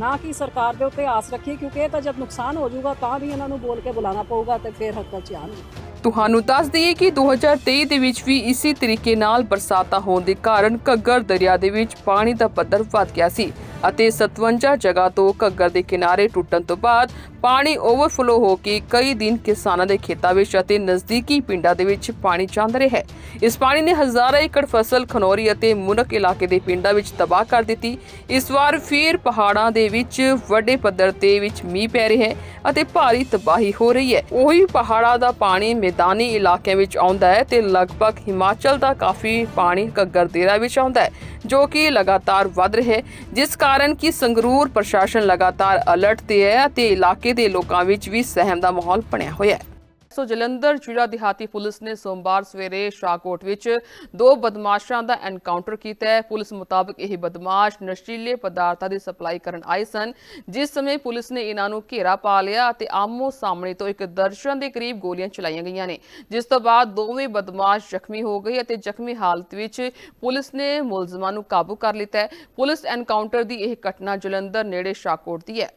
ਨਾ ਕਿ ਸਰਕਾਰ ਦੇ ਉੱਤੇ ਆਸ ਰੱਖੀਏ, ਕਿਉਂਕਿ ਇਹ ਤਾਂ ਜਦ ਨੁਕਸਾਨ ਹੋ ਜਾਊਗਾ, ਤਾਂ ਵੀ ਇਹਨਾਂ ਨੂੰ ਬੋਲ ਕੇ ਬੁਲਾਉਣਾ ਪਊਗਾ ਤੇ ਫਿਰ ਹੱਕਾਂ 'ਚ ਆਉਣਗੇ। ਤੁਹਾਨੂੰ ਦੱਸ ਦਈਏ ਕਿ 2023 ਦੇ ਵਿੱਚ ਵੀ ਇਸੇ ਤਰੀਕੇ ਨਾਲ ਬਰਸਾਤਾਂ ਹੋਣ ਦੇ ਕਾਰਨ ਘੱਗਰ ਦਰਿਆ ਦੇ ਵਿੱਚ ਪਾਣੀ ਦਾ ਪੱਧਰ ਵੱਧ ਗਿਆ ਸੀ। ਅਤੇ 57 ਜਗ੍ਹਾ ਤੋਂ ਘੱਗਰ ਦੇ ਕਿਨਾਰੇ ਟੁੱਟਣ ਤੋਂ ਬਾਅਦ ਪਾਣੀ ਓਵਰਫਲੋ ਹੋ ਕੇ ਕਈ ਦਿਨ ਕਿਸਾਨਾਂ ਦੇ ਖੇਤਾਂ ਵਿੱਚ ਅਤੇ ਨਜ਼ਦੀਕੀ ਪਿੰਡਾਂ ਦੇ ਵਿੱਚ ਪਾਣੀ ਜਾਂਦਾ ਰਿਹਾ ਹੈ। ਇਸ ਪਾਣੀ ਨੇ ਹਜ਼ਾਰਾਂ ਏਕੜ ਫਸਲ, ਖਨੌਰੀ ਅਤੇ ਮੁਨਕ ਇਲਾਕੇ ਦੇ ਪਿੰਡਾਂ ਵਿੱਚ ਤਬਾਹ ਕਰ ਦਿੱਤੀ। ਇਸ ਵਾਰ ਫਿਰ ਪਹਾੜਾਂ ਦੇ ਵਿੱਚ ਵੱਡੇ ਪੱਧਰ ਤੇ ਵਿੱਚ ਮੀਂਹ ਪੈ ਰਿਹਾ ਹੈ ਅਤੇ ਭਾਰੀ ਤਬਾਹੀ ਹੋ ਰਹੀ ਹੈ। ਉਹੀ ਪਹਾੜਾਂ ਦਾ ਪਾਣੀ ਮੈਦਾਨੀ ਇਲਾਕਿਆਂ ਵਿੱਚ ਆਉਂਦਾ ਹੈ ਤੇ ਲਗਭਗ ਹਿਮਾਚਲ ਦਾ ਕਾਫੀ ਪਾਣੀ ਘੱਗਰ ਦੇਰਾ ਵਿੱਚ ਆਉਂਦਾ ਹੈ, ਜੋ ਕਿ ਲਗਾਤਾਰ ਵੱਧ ਰਿਹਾ ਹੈ, ਜਿਸ ਕਾਰਨ ਕਿ ਸੰਗਰੂਰ ਪ੍ਰਸ਼ਾਸਨ ਲਗਾਤਾਰ ਅਲਰਟ ਤੇ ਹੈ ਅਤੇ ਇਲਾਕੇ ਦੇ ਲੋਕਾਂ ਵਿੱਚ ਵੀ ਸਹਿਮ ਦਾ ਮਾਹੌਲ ਬਣਿਆ ਹੋਇਆ ਹੈ। ਸੋ ਜਲੰਧਰ ਜ਼ਿਲ੍ਹਾ ਦਿਹਾਤੀ ਪੁਲਿਸ ਨੇ ਸੋਮਵਾਰ ਸਵੇਰੇ ਸ਼ਾਹਕੋਟ ਵਿੱਚ ਦੋ ਬਦਮਾਸ਼ਾਂ ਦਾ ਐਨਕਾਊਂਟਰ ਕੀਤਾ ਹੈ। ਪੁਲਿਸ ਮੁਤਾਬਕ ਇਹ ਬਦਮਾਸ਼ ਨਸ਼ੀਲੇ ਪਦਾਰਥਾਂ ਦੀ ਸਪਲਾਈ ਕਰਨ ਆਏ ਸਨ। ਜਿਸ ਸਮੇਂ ਪੁਲਿਸ ਨੇ ਇਹਨਾਂ ਨੂੰ ਘੇਰਾ ਪਾ ਲਿਆ ਅਤੇ ਆਮੋ ਸਾਹਮਣੇ ਤੋਂ ਇੱਕ ਦਰਸ਼ਨ ਦੇ ਕਰੀਬ ਗੋਲੀਆਂ ਚਲਾਈਆਂ ਗਈਆਂ ਨੇ। ਜਿਸ ਤੋਂ ਬਾਅਦ ਦੋਵੇਂ ਬਦਮਾਸ਼ ਜ਼ਖਮੀ ਹੋ ਗਏ ਅਤੇ ਜ਼ਖਮੀ ਹਾਲਤ ਵਿੱਚ ਪੁਲਿਸ ਨੇ ਮੁਲਜ਼ਮਾਂ ਨੂੰ ਕਾਬੂ ਕਰ ਲਿੱਤਾ ਹੈ। ਪੁਲਿਸ ਐਨਕਾਊਂਟਰ ਦੀ ਇਹ ਘਟਨਾ ਜਲੰਧਰ ਨੇੜੇ ਸ਼ਾਹਕੋਟ ਦੀ ਹੈ।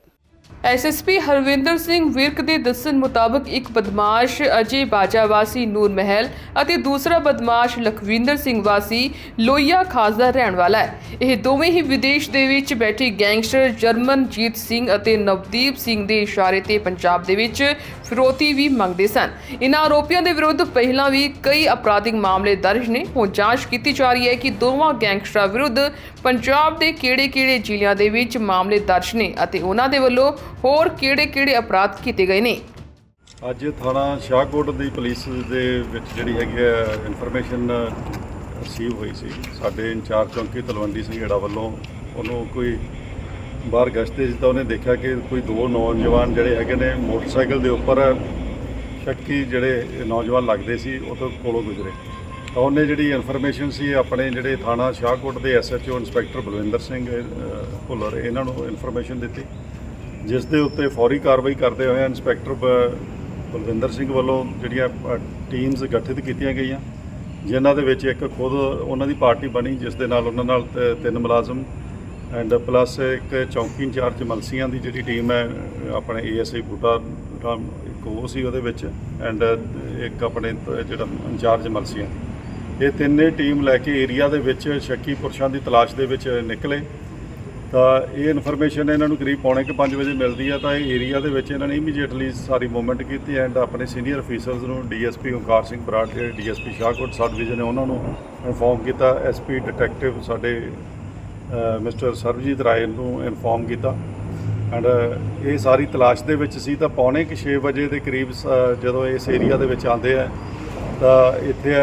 ਐਸਐਸਪੀ ਹਰਵਿੰਦਰ ਸਿੰਘ ਵਿਰਕ ਦੇ ਦੱਸਣ ਮੁਤਾਬਕ ਇੱਕ ਬਦਮਾਸ਼ ਅਜੇ ਬਾਜਾ ਵਾਸੀ ਨੂਰ ਮਹਿਲ ਅਤੇ ਦੂਸਰਾ ਬਦਮਾਸ਼ ਲਖਵਿੰਦਰ ਸਿੰਘ ਵਾਸੀ ਲੋਈਆ ਖਾਸ ਦਾ ਰਹਿਣ ਵਾਲਾ ਹੈ। ਇਹ ਦੋਵੇਂ ਹੀ ਵਿਦੇਸ਼ ਦੇ ਵਿੱਚ ਬੈਠੇ ਗੈਂਗਸਟਰ ਜਰਮਨਜੀਤ ਸਿੰਘ ਅਤੇ ਨਵਦੀਪ ਸਿੰਘ ਦੇ ਇਸ਼ਾਰੇ ਤੇ ਪੰਜਾਬ ਦੇ ਵਿੱਚ ਫਿਰੌਤੀ ਵੀ ਮੰਗਦੇ ਸਨ। ਇਨ੍ਹਾਂ ਆਰੋਪੀਆਂ ਦੇ ਵਿਰੁੱਧ ਪਹਿਲਾਂ ਵੀ ਕਈ ਅਪਰਾਧਿਕ ਮਾਮਲੇ ਦਰਜ ਨੇ। ਹੁਣ ਜਾਂਚ ਕੀਤੀ ਜਾ ਰਹੀ ਹੈ ਕਿ ਦੋਵਾਂ ਗੈਂਗਸਟਰਾਂ ਵਿਰੁੱਧ ਪੰਜਾਬ ਦੇ ਕਿਹੜੇ-ਕਿਹੜੇ ਜ਼ਿਲ੍ਹਿਆਂ ਦੇ ਵਿੱਚ ਮਾਮਲੇ ਦਰਜ ਨੇ ਅਤੇ ਉਹਨਾਂ ਦੇ ਵੱਲੋਂ ਹੋਰ ਕਿਹੜੇ-ਕਿਹੜੇ ਅਪਰਾਧ ਕੀਤੇ ਗਏ ਨੇ। ਅੱਜ ਥਾਣਾ ਸ਼ਾਹਕੋਟ ਦੀ ਪੁਲਿਸ ਦੇ ਵਿੱਚ ਜਿਹੜੀ ਹੈਗੀ ਹੈ ਇਨਫੋਰਮੇਸ਼ਨ ਰਿਸੀਵ ਹੋਈ ਸੀ। ਸਾਡੇ ਇੰਚਾਰਜ ਚੌਂਕੀ ਤਲਵੰਡੀ ਸਿੰਘ ਏੜਾ ਵੱਲੋਂ ਉਹਨੂੰ ਕੋਈ ਬਾਹਰ ਗਸ਼ਤੇ ਸੀ ਤਾਂ ਉਹਨੇ ਦੇਖਿਆ ਕਿ ਕੋਈ ਦੋ ਨੌਜਵਾਨ ਜਿਹੜੇ ਹੈਗੇ ਨੇ ਮੋਟਰਸਾਈਕਲ ਦੇ ਉੱਪਰ ਸ਼ੱਕੀ ਜਿਹੜੇ ਨੌਜਵਾਨ ਲੱਗਦੇ ਸੀ, ਉਹ ਤੋਂ ਕੋਲੋਂ ਗੁਜ਼ਰੇ। ਤਾਂ ਉਹਨੇ ਜਿਹੜੀ ਇਨਫੋਰਮੇਸ਼ਨ ਸੀ, ਆਪਣੇ ਜਿਹੜੇ ਥਾਣਾ ਸ਼ਾਹਕੋਟ ਦੇ ਐਸਐਚਓ ਇੰਸਪੈਕਟਰ ਬਲਵਿੰਦਰ ਸਿੰਘ ਭੁੱਲਰ, ਇਹਨਾਂ ਨੂੰ ਇਨਫੋਰਮੇਸ਼ਨ ਦਿੱਤੀ। ਜਿਸ ਦੇ ਉੱਤੇ ਫੌਰੀ ਕਾਰਵਾਈ ਕਰਦੇ ਹੋਏ ਇੰਸਪੈਕਟਰ ਬ- ਬਲਵਿੰਦਰ ਸਿੰਘ ਵੱਲੋਂ ਜਿਹੜੀਆਂ ਟੀਮਸ ਗਠਿਤ ਕੀਤੀਆਂ ਗਈਆਂ, ਜਿਨ੍ਹਾਂ ਦੇ ਵਿੱਚ ਇੱਕ ਖੁਦ ਉਹਨਾਂ ਦੀ ਪਾਰਟੀ ਬਣੀ, ਜਿਸ ਦੇ ਨਾਲ ਉਹਨਾਂ ਨਾਲ ਤਿੰਨ ਮੁਲਾਜ਼ਮ ਐਂਡ ਪਲੱਸ ਇੱਕ ਚੌਂਕੀ ਇੰਚਾਰਜ ਮਲਸੀਆਂ ਦੀ ਜਿਹੜੀ ਟੀਮ ਹੈ, ਆਪਣੇ ਏਐਸਆਈ ਬੂਟਾ ਰਾਮ ਇੱਕ ਉਹ ਸੀ ਉਹਦੇ ਵਿੱਚ ਐਂਡ ਇੱਕ ਆਪਣੇ ਜਿਹੜਾ ਇੰਚਾਰਜ ਮਲਸੀਆਂ ਇਹ ਤਿੰਨੇ ਟੀਮ ਲੈ ਕੇ ਏਰੀਆ ਦੇ ਵਿੱਚ ਸ਼ੱਕੀ ਪੁਰਸ਼ਾਂ ਦੀ ਤਲਾਸ਼ ਦੇ ਵਿੱਚ ਨਿਕਲੇ। ਤਾਂ ਇਹ ਇਨਫੋਰਮੇਸ਼ਨ ਇਹਨਾਂ ਨੂੰ ਕਰੀਬ ਪੌਣੇ ਕੁ 5 ਵਜੇ ਮਿਲਦੀ ਹੈ, ਤਾਂ ਇਹ ਏਰੀਆ ਦੇ ਵਿੱਚ ਇਹਨਾਂ ਨੇ ਇਮੀਡੀਏਟਲੀ ਸਾਰੀ ਮੂਵਮੈਂਟ ਕੀਤੀ ਐਂਡ ਆਪਣੇ ਸੀਨੀਅਰ ਅਫੀਸਰਸ ਨੂੰ ਡੀਐਸਪੀ ਓਮਕਾਰ ਸਿੰਘ ਬਰਾੜ ਜਿਹੜੇ ਡੀਐਸਪੀ ਸ਼ਾਹਕੋਟ ਸਬ ਡਿਵੀਜ਼ਨ ਨੇ ਉਹਨਾਂ ਨੂੰ ਇਨਫੋਰਮ ਕੀਤਾ। ਐਸਪੀ ਡਿਟੈਕਟਿਵ ਸਾਡੇ ਮਿਸਟਰ ਸਰਬਜੀਤ ਰਾਏ ਨੂੰ ਇਨਫੋਰਮ ਕੀਤਾ। ਐਂਡ ਇਹ ਸਾਰੀ ਤਲਾਸ਼ ਦੇ ਵਿੱਚ ਸੀ ਤਾਂ ਪੌਣੇ ਕੁ 6 ਵਜੇ ਦੇ ਕਰੀਬ ਸ- ਜਦੋਂ ਇਸ ਏਰੀਆ ਦੇ ਵਿੱਚ ਆਉਂਦੇ ਆ, ਤਾਂ ਇੱਥੇ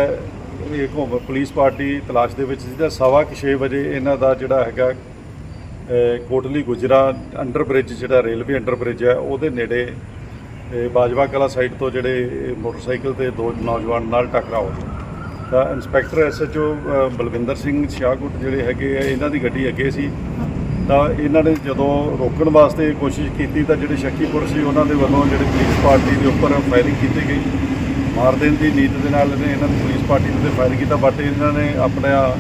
ਇਹ ਘੁੰਮ, ਪੁਲਿਸ ਪਾਰਟੀ ਤਲਾਸ਼ ਦੇ ਵਿੱਚ ਸੀ ਤਾਂ ਸਵਾ ਕੁ 6 ਵਜੇ ਇਹਨਾਂ ਦਾ ਜਿਹੜਾ ਹੈਗਾ ਕੋਟਲੀ ਗੁਜਰਾ ਅੰਡਰ ਬ੍ਰਿਜ ਜਿਹੜਾ ਰੇਲਵੇ ਅੰਡਰ ਬ੍ਰਿਜ ਹੈ ਉਹਦੇ ਨੇੜੇ ਬਾਜਵਾ ਕਲਾ ਸਾਈਡ ਤੋਂ ਜਿਹੜੇ ਮੋਟਰਸਾਈਕਲ ਤੇ ਦੋ ਨੌਜਵਾਨ ਨਾਲ ਟਕਰਾਅ ਹੋ ਗਿਆ। ਤਾਂ ਇੰਸਪੈਕਟਰ ਐਸਐਚਓ ਬਲਵਿੰਦਰ ਸਿੰਘ ਸ਼ਾਹਕੋਟ ਜਿਹੜੇ ਹੈਗੇ ਆ, ਇਹਨਾਂ ਦੀ ਗੱਡੀ ਅੱਗੇ ਸੀ। ਤਾਂ ਇਹਨਾਂ ਨੇ ਜਦੋਂ ਰੋਕਣ ਵਾਸਤੇ ਕੋਸ਼ਿਸ਼ ਕੀਤੀ, ਤਾਂ ਜਿਹੜੇ ਸ਼ੱਕੀ ਪੁਰਸ਼ ਸੀ, ਉਹਨਾਂ ਦੇ ਵੱਲੋਂ ਜਿਹੜੇ ਪੁਲਿਸ ਪਾਰਟੀ ਦੇ ਉੱਪਰ ਫਾਇਰਿੰਗ ਕੀਤੀ ਗਈ। ਮਾਰ ਦੇਣ ਦੀ ਨੀਤ ਦੇ ਨਾਲ ਇਹਨੇ ਇਹਨਾਂ ਨੇ ਪੁਲਿਸ ਪਾਰਟੀ ਦੇ ਉੱਤੇ ਫਾਇਰ ਕੀਤਾ ਬਟ ਇਹਨਾਂ ਨੇ ਆਪਣਾ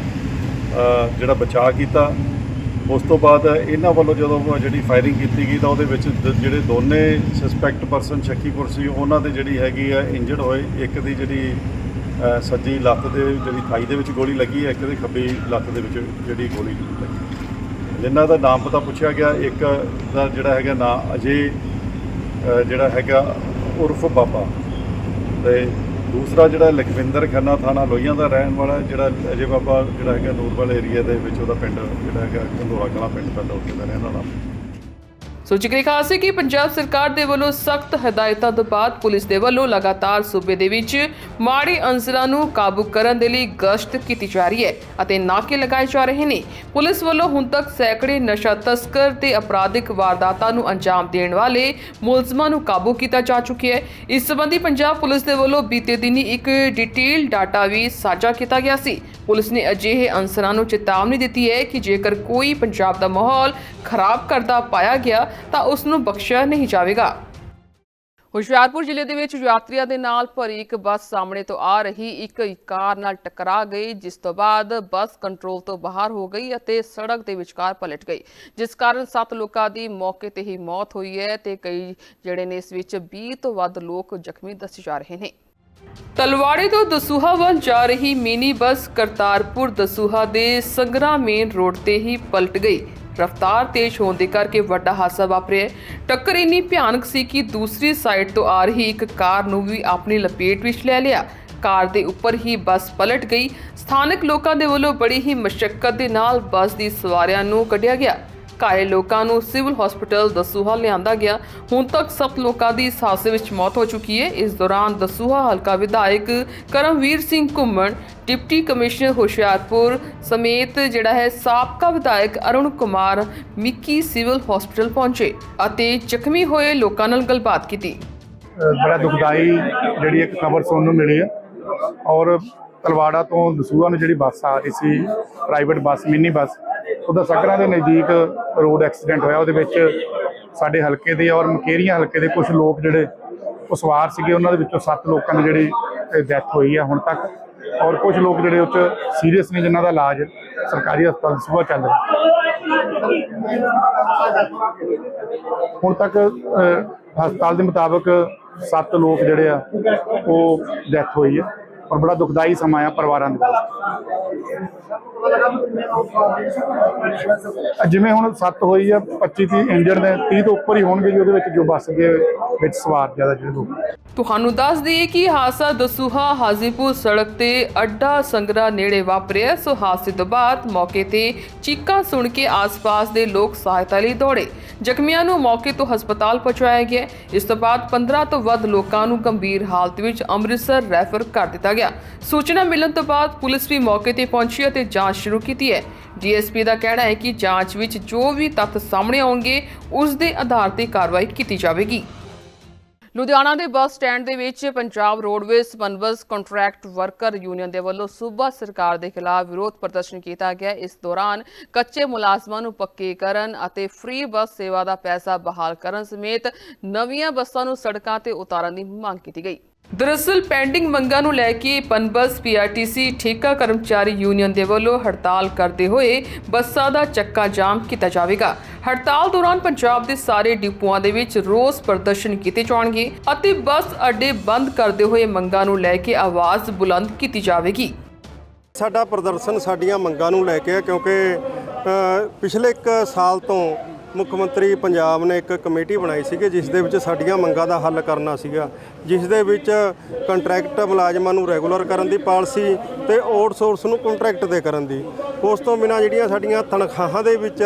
ਜਿਹੜਾ ਬਚਾਅ ਕੀਤਾ। ਉਸ ਤੋਂ ਬਾਅਦ ਇਹਨਾਂ ਵੱਲੋਂ ਜਦੋਂ ਜਿਹੜੀ ਫਾਇਰਿੰਗ ਕੀਤੀ ਗਈ, ਤਾਂ ਉਹਦੇ ਵਿੱਚ ਦ- ਜਿਹੜੇ ਦੋਨੇ ਸਸਪੈਕਟ ਪਰਸਨ ਸ਼ੱਕੀ ਪੁਰਸ਼ ਸੀ, ਉਹਨਾਂ ਦੇ ਜਿਹੜੀ ਹੈਗੀ ਆ ਇੰਜਰਡ ਹੋਏ, ਇੱਕ ਦੀ ਜਿਹੜੀ ਸੱਜੀ ਲੱਤ ਦੇ ਜਿਹੜੀ ਥਾਈ ਦੇ ਵਿੱਚ ਗੋਲੀ ਲੱਗੀ ਹੈ, ਇੱਕ ਦੇ ਖੱਬੀ ਲੱਤ ਦੇ ਵਿੱਚ ਜਿਹੜੀ ਗੋਲੀ ਲੱਗੀ। ਜਿਨ੍ਹਾਂ ਦਾ ਨਾਮ ਪਤਾ ਪੁੱਛਿਆ ਗਿਆ, ਇੱਕ ਦਾ ਜਿਹੜਾ ਹੈਗਾ ਨਾਂ ਅਜੇ ਜਿਹੜਾ ਹੈਗਾ ਉਰਫ ਬਾਬਾ ਤੇ ਦੂਸਰਾ ਜਿਹੜਾ ਲਖਵਿੰਦਰ ਖੰਨਾ ਥਾਣਾ ਲੋਹੀਆਂ ਦਾ ਰਹਿਣ ਵਾਲਾ ਜਿਹੜਾ ਅਜੇ ਬਾਬਾ ਜਿਹੜਾ ਹੈਗਾ ਨੂਰਵਾਲ ਏਰੀਆ ਦੇ ਵਿੱਚ ਉਹਦਾ ਪਿੰਡ ਜਿਹੜਾ ਹੈਗਾ ਕੰਦੋਆ ਕਲਾਂ ਪਿੰਡ ਪੈਂਦਾ ਉੱਥੇ ਦਾ ਰਹਿਣ ਵਾਲਾ। ਸੋ ਜ਼ਿਕਰ ਖਾਸ ਹੈ ਕਿ ਪੰਜਾਬ ਸਰਕਾਰ ਦੇ ਵੱਲੋਂ ਸਖਤ ਹਦਾਇਤਾਂ ਤੋਂ ਬਾਅਦ ਪੁਲਿਸ ਦੇ ਵੱਲੋਂ ਲਗਾਤਾਰ ਸੂਬੇ ਦੇ ਵਿੱਚ ਮਾੜੇ ਅੰਸਰਾਂ ਨੂੰ ਕਾਬੂ ਕਰਨ ਦੇ ਲਈ ਗਸ਼ਤ ਕੀਤੀ ਜਾ ਰਹੀ ਹੈ ਅਤੇ ਨਾਕੇ ਲਗਾਏ ਜਾ ਰਹੇ ਨੇ। ਪੁਲਿਸ ਵੱਲੋਂ ਹੁਣ ਤੱਕ ਸੈਂਕੜੇ ਨਸ਼ਾ ਤਸਕਰ ਤੇ ਅਪਰਾਧਿਕ ਵਾਰਦਾਤਾਂ ਨੂੰ ਅੰਜਾਮ ਦੇਣ ਵਾਲੇ ਮੁਲਜ਼ਮਾਂ ਨੂੰ ਕਾਬੂ ਕੀਤਾ ਜਾ ਚੁੱਕਿਆ ਹੈ। ਇਸ ਸੰਬੰਧੀ ਪੰਜਾਬ ਪੁਲਿਸ ਦੇ ਵੱਲੋਂ ਬੀਤੇ ਦਿਨੀ ਇੱਕ ਡਿਟੇਲ ਡਾਟਾ ਵੀ ਸਾਂਝਾ ਕੀਤਾ ਗਿਆ ਸੀ। ਪੁਲਿਸ ਨੇ ਅਜਿਹੇ ਅੰਸਰਾਂ ਨੂੰ ਚੇਤਾਵਨੀ ਦਿੱਤੀ ਹੈ ਕਿ ਜੇਕਰ ਕੋਈ ਪੰਜਾਬ ਦਾ ਮਾਹੌਲ ਖਰਾਬ ਕਰਦਾ ਪਾਇਆ ਗਿਆ ਤਾਂ ਉਸ ਨੂੰ ਬਖਸ਼ਿਆ ਨਹੀਂ ਜਾਵੇਗਾ। ਹੁਸ਼ਿਆਰਪੁਰ ਜ਼ਿਲ੍ਹੇ ਦੇ ਵਿੱਚ ਯਾਤਰੀਆਂ ਦੇ ਨਾਲ ਭਰੀ ਇੱਕ ਬੱਸ ਸਾਹਮਣੇ ਤੋਂ ਆ ਰਹੀ ਇੱਕ ਕਾਰ ਨਾਲ ਟਕਰਾ ਗਈ, ਜਿਸ ਤੋਂ ਬਾਅਦ ਬੱਸ ਕੰਟਰੋਲ ਤੋਂ ਬਾਹਰ ਹੋ ਗਈ ਅਤੇ ਸੜਕ ਦੇ ਵਿਚਕਾਰ ਪਲਟ ਗਈ। ਜਿਸ ਕਾਰਨ 7 ਲੋਕਾਂ ਦੀ ਮੌਕੇ ਤੇ ਹੀ ਮੌਤ ਹੋਈ ਹੈ ਤੇ ਕਈ ਜਿਹੜੇ ਨੇ ਇਸ ਵਿੱਚ 20 ਤੋਂ ਵੱਧ ਲੋਕ ਜ਼ਖਮੀ ਦੱਸੇ ਜਾ ਰਹੇ ਨੇ। ਤਲਵਾੜੇ ਤੋਂ ਦਸੂਹਾ ਵੱਲ ਜਾ ਰਹੀ ਮਿਨੀ ਬੱਸ ਕਰਤਾਰਪੁਰ ਦਸੂਹਾ ਦੇ ਸੰਗਰਾ ਮੇਨ ਰੋਡ ਤੇ ਹੀ ਪਲਟ ਗਈ। ਰਫ਼ਤਾਰ ਤੇਜ਼ ਹੋਣ ਦੇ ਕਰਕੇ ਵੱਡਾ ਹਾਦਸਾ ਵਾਪਰਿਆ ਟੱਕਰ ਇੰਨੀ ਭਿਆਨਕ ਸੀ ਕਿ ਦੂਸਰੀ ਸਾਈਡ ਤੋਂ ਆ ਰਹੀ ਇੱਕ ਕਾਰ ਨੂੰ ਵੀ ਆਪਣੀ ਲਪੇਟ ਵਿੱਚ ਲੈ ਲਿਆ। ਕਾਰ ਦੇ ਉੱਪਰ ਹੀ ਬੱਸ ਪਲਟ ਗਈ। ਸਥਾਨਕ ਲੋਕਾਂ ਦੇ ਵੱਲੋਂ ਬੜੀ ਹੀ ਮਸ਼ੱਕਤ ਦੇ ਨਾਲ ਬੱਸ ਦੀ ਸਵਾਰੀਆਂ ਨੂੰ ਕੱਢਿਆ ਗਿਆ। ਘਾਇਲ ਲੋਕਾਂ ਨੂੰ ਸਿਵਲ ਹਸਪੀਟਲ ਦਸੂਹਾ ਲਿਆਂਦਾ ਗਿਆ। ਹੁਣ ਤੱਕ 7 ਲੋਕਾਂ ਦੀ ਇਸ ਹਾਦਸੇ ਵਿੱਚ ਮੌਤ ਹੋ ਚੁੱਕੀ ਹੈ। ਇਸ ਦੌਰਾਨ ਦਸੂਹਾ ਹਲਕਾ ਵਿਧਾਇਕ ਕਰਮਵੀਰ ਸਿੰਘ ਘੁੰਮਣ, ਡਿਪਟੀ ਕਮਿਸ਼ਨਰ ਹੁਸ਼ਿਆਰਪੁਰ ਸਮੇਤ ਜਿਹੜਾ ਹੈ ਸਾਬਕਾ ਵਿਧਾਇਕ ਅਰੁਣ ਕੁਮਾਰ ਮਿੱਕੀ ਸਿਵਲ ਹਸਪੀਟਲ ਪਹੁੰਚੇ ਅਤੇ ਜ਼ਖਮੀ ਹੋਏ ਲੋਕਾਂ ਨਾਲ ਗੱਲਬਾਤ ਕੀਤੀ। ਬੜਾ ਦੁਖਦਾਈ ਜਿਹੜੀ ਇੱਕ ਖਬਰ ਸੁਣਨ ਨੂੰ ਮਿਲੀ ਹੈ ਔਰ ਤਲਵਾੜਾ ਤੋਂ ਦਸੂਹਾ ਨੂੰ ਜਿਹੜੀ ਬੱਸ ਆ ਰਹੀ ਸੀ ਪ੍ਰਾਈਵੇਟ ਬੱਸ, ਮਿੰਨੀ ਬੱਸ ਉਹਦਾ ਸਕਰਾਂ ਦੇ ਨਜ਼ਦੀਕ ਰੋਡ ਐਕਸੀਡੈਂਟ ਹੋਇਆ, ਉਹਦੇ ਵਿੱਚ ਸਾਡੇ ਹਲਕੇ ਦੇ ਔਰ ਮਕੇਰੀਆਂ ਹਲਕੇ ਦੇ ਕੁਝ ਲੋਕ ਜਿਹੜੇ ਉਹ ਸਵਾਰ ਸੀਗੇ, ਉਹਨਾਂ ਦੇ ਵਿੱਚੋਂ 7 ਲੋਕਾਂ ਦੀ ਜਿਹੜੀ ਡੈਥ ਹੋਈ ਆ ਹੁਣ ਤੱਕ। ਔਰ ਕੁਝ ਲੋਕ ਜਿਹੜੇ ਉੱਚ ਸੀਰੀਅਸ ਨੇ, ਜਿਨ੍ਹਾਂ ਦਾ ਇਲਾਜ ਸਰਕਾਰੀ ਹਸਪਤਾਲ ਦਸੂਹਾ ਚੱਲ ਰਿਹਾ। ਹੁਣ ਤੱਕ ਹਸਪਤਾਲ ਦੇ ਮੁਤਾਬਕ 7 ਲੋਕ ਜਿਹੜੇ ਆ, ਉਹ ਡੈਥ ਹੋਈ ਹੈ ਔਰ ਬੜਾ ਦੁਖਦਾਈ ਸਮਾਂ ਆ ਪਰਿਵਾਰਾਂ ਦੇ ਲਈ ਜਿਵੇਂ ਹੁਣ 7 ਹੋਈ ਆ 25 30 ਇੰਜਰਡ ਨੇ 30 ਤੋਂ ਉੱਪਰ ਹੀ ਹੋਣਗੇ ਜੀ ਉਹਦੇ ਵਿੱਚ ਜੋ ਬੱਸ ਦੇ ਵਿੱਚ ਸਵਾਰ ਜ਼ਿਆਦਾ ਜਿਹੜੇ ਲੋਕ। ਤੁਹਾਨੂੰ ਦੱਸ ਦਈਏ ਕਿ ਹਾਦਸਾ ਦਸੂਹਾ ਹਾਜ਼ੀਪੁਰ ਸੜਕ ਤੇ ਅੱਡਾ ਸੰਗਰਾ ਨੇੜੇ ਵਾਪਰਿਆ। ਸੋ ਹਾਦਸੇ ਤੋਂ ਬਾਅਦ ਮੌਕੇ ਤੇ ਚੀਕਾਂ ਸੁਣ ਕੇ ਆਸ-ਪਾਸ ਦੇ ਲੋਕ ਸਹਾਇਤਾ ਲਈ ਦੌੜੇ। ਜ਼ਖਮੀਆਂ ਨੂੰ ਮੌਕੇ ਤੋਂ ਹਸਪਤਾਲ ਪਹੁੰਚਾਇਆ ਗਿਆ। ਇਸ ਤੋਂ ਬਾਅਦ 15 ਤੋਂ ਵੱਧ ਲੋਕਾਂ ਨੂੰ ਗੰਭੀਰ ਹਾਲਤ ਵਿੱਚ ਅੰਮ੍ਰਿਤਸਰ ਰੈਫਰ ਕਰ ਦਿੱਤਾ ਗਿਆ। ਸੂਚਨਾ ਮਿਲਣ ਤੋਂ ਬਾਅਦ ਪੁਲਿਸ ਵੀ ਮੌਕੇ ਤੇ ਪਹੁੰਚੀ ਅਤੇ ਜਾਂਚ ਸ਼ੁਰੂ ਕੀਤੀ ਹੈ। ਡੀਐਸਪੀ ਦਾ ਕਹਿਣਾ ਹੈ ਕਿ ਜਾਂਚ ਵਿੱਚ ਜੋ ਵੀ ਤੱਥ ਸਾਹਮਣੇ ਆਉਣਗੇ, ਉਸ ਦੇ ਆਧਾਰ ਤੇ ਕਾਰਵਾਈ ਕੀਤੀ ਜਾਵੇਗੀ। ਲੁਧਿਆਣਾ ਦੇ ਬੱਸ ਸਟੈਂਡ ਦੇ ਵਿੱਚ Punjab roadways Punbus contract worker union ਦੇ ਵੱਲੋਂ ਸੂਬਾ ਸਰਕਾਰ ਦੇ ਖਿਲਾਫ ਵਿਰੋਧ ਪ੍ਰਦਰਸ਼ਨ ਕੀਤਾ ਗਿਆ। ਇਸ ਦੌਰਾਨ ਕੱਚੇ ਮੁਲਾਜ਼ਮਾਂ ਨੂੰ ਪੱਕੇ ਕਰਨ ਅਤੇ ਫ੍ਰੀ ਬੱਸ ਸੇਵਾ ਦਾ ਪੈਸਾ ਬਹਾਲ ਕਰਨ ਸਮੇਤ ਨਵੀਆਂ ਬੱਸਾਂ ਨੂੰ ਸੜਕਾਂ ਤੇ ਉਤਾਰਨ ਦੀ ਮੰਗ ਕੀਤੀ ਗਈ। ਦਰਅਸਲ ਪੈਂਡਿੰਗ ਮੰਗਾਂ ਨੂੰ ਲੈ ਕੇ ਪਨਬਸ ਪੀਆਰਟੀਸੀ, ਠੇਕਾ ਕਰਮਚਾਰੀ ਯੂਨੀਅਨ ਦੇ ਵੱਲੋਂ ਹੜਤਾਲ ਕਰਦੇ ਹੋਏ ਬੱਸਾਂ ਦਾ ਚੱਕਾ ਜਾਮ ਕੀਤਾ ਜਾਵੇਗਾ। ਹੜਤਾਲ ਦੌਰਾਨ ਪੰਜਾਬ ਦੇ ਸਾਰੇ ਡਿਪੂਆਂ ਦੇ ਵਿੱਚ ਰੋਸ ਪ੍ਰਦਰਸ਼ਨ ਕੀਤੇ ਜਾਣਗੇ ਅਤੇ ਬੱਸ ਅੱਡੇ ਬੰਦ ਕਰਦੇ ਹੋਏ ਮੰਗਾਂ ਨੂੰ ਲੈ ਕੇ ਆਵਾਜ਼ ਬੁਲੰਦ ਕੀਤੀ ਜਾਵੇਗੀ। ਸਾਡਾ ਪ੍ਰਦਰਸ਼ਨ ਸਾਡੀਆਂ ਮੰਗਾਂ ਨੂੰ ਲੈ ਕੇ ਹੈ ਕਿਉਂਕਿ ਪਿਛਲੇ ਇੱਕ ਸਾਲ ਤੋਂ ਮੁੱਖ ਮੰਤਰੀ ਪੰਜਾਬ ਨੇ ਇੱਕ ਕਮੇਟੀ ਬਣਾਈ ਸੀਗੀ, ਜਿਸ ਦੇ ਵਿੱਚ ਸਾਡੀਆਂ ਮੰਗਾਂ ਦਾ ਹੱਲ ਕਰਨਾ ਸੀਗਾ। ਜਿਸ ਦੇ ਵਿੱਚ ਕੰਟਰੈਕਟ ਮੁਲਾਜ਼ਮਾਂ ਨੂੰ ਰੈਗੂਲਰ ਕਰਨ ਦੀ ਪਾਲਿਸੀ ਤੇ ਆਊਟਸੋਰਸ ਨੂੰ ਕੰਟਰੈਕਟ ਤੇ ਕਰਨ ਦੀ। ਉਸ ਤੋਂ ਬਿਨਾਂ ਜਿਹੜੀਆਂ ਸਾਡੀਆਂ ਤਨਖਾਹਾਂ ਦੇ ਵਿੱਚ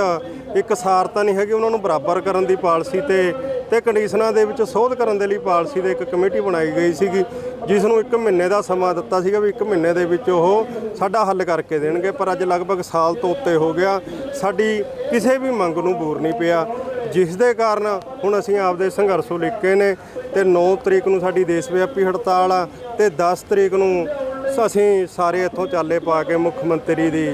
ਇੱਕ ਸਾਰਤਾ ਨਹੀਂ ਹੈਗੀ, ਉਹਨਾਂ ਨੂੰ ਬਰਾਬਰ ਕਰਨ ਦੀ ਪਾਲਿਸੀ ਤੇ ਤੇ ਕੰਡੀਸ਼ਨਾਂ ਦੇ ਵਿੱਚ ਸੋਧ ਕਰਨ ਦੇ ਲਈ ਪਾਲਿਸੀ ਦੇ ਇੱਕ ਕਮੇਟੀ ਬਣਾਈ ਗਈ ਸੀਗੀ, ਜਿਸ ਨੂੰ ਇੱਕ ਮਹੀਨੇ ਦਾ ਸਮਾਂ ਦਿੱਤਾ ਸੀਗਾ ਵੀ ਇੱਕ ਮਹੀਨੇ ਦੇ ਵਿੱਚ ਉਹ ਸਾਡਾ ਹੱਲ ਕਰਕੇ ਦੇਣਗੇ। ਪਰ ਅੱਜ ਲਗਭਗ ਸਾਲ ਤੋਂ ਉੱਤੇ ਹੋ ਗਿਆ, ਸਾਡੀ ਕਿਸੇ ਵੀ ਮੰਗ ਨੂੰ ਬੂਰ ਨਹੀਂ ਪਿਆ, ਜਿਸ ਦੇ ਕਾਰਨ ਹੁਣ ਅਸੀਂ ਆਪਦੇ ਸੰਘਰਸ਼ ਲਿਖੇ ਨੇ ਤੇ 9 ਤਰੀਕ ਨੂੰ ਸਾਡੀ ਦੇਸ਼ ਵਿਆਪੀ ਹੜਤਾਲ ਆ ਤੇ 10 ਤਰੀਕ ਨੂੰ ਅਸੀਂ ਸਾਰੇ ਇੱਥੋਂ ਚਾਲੇ ਪਾ ਕੇ ਮੁੱਖ ਮੰਤਰੀ ਦੀ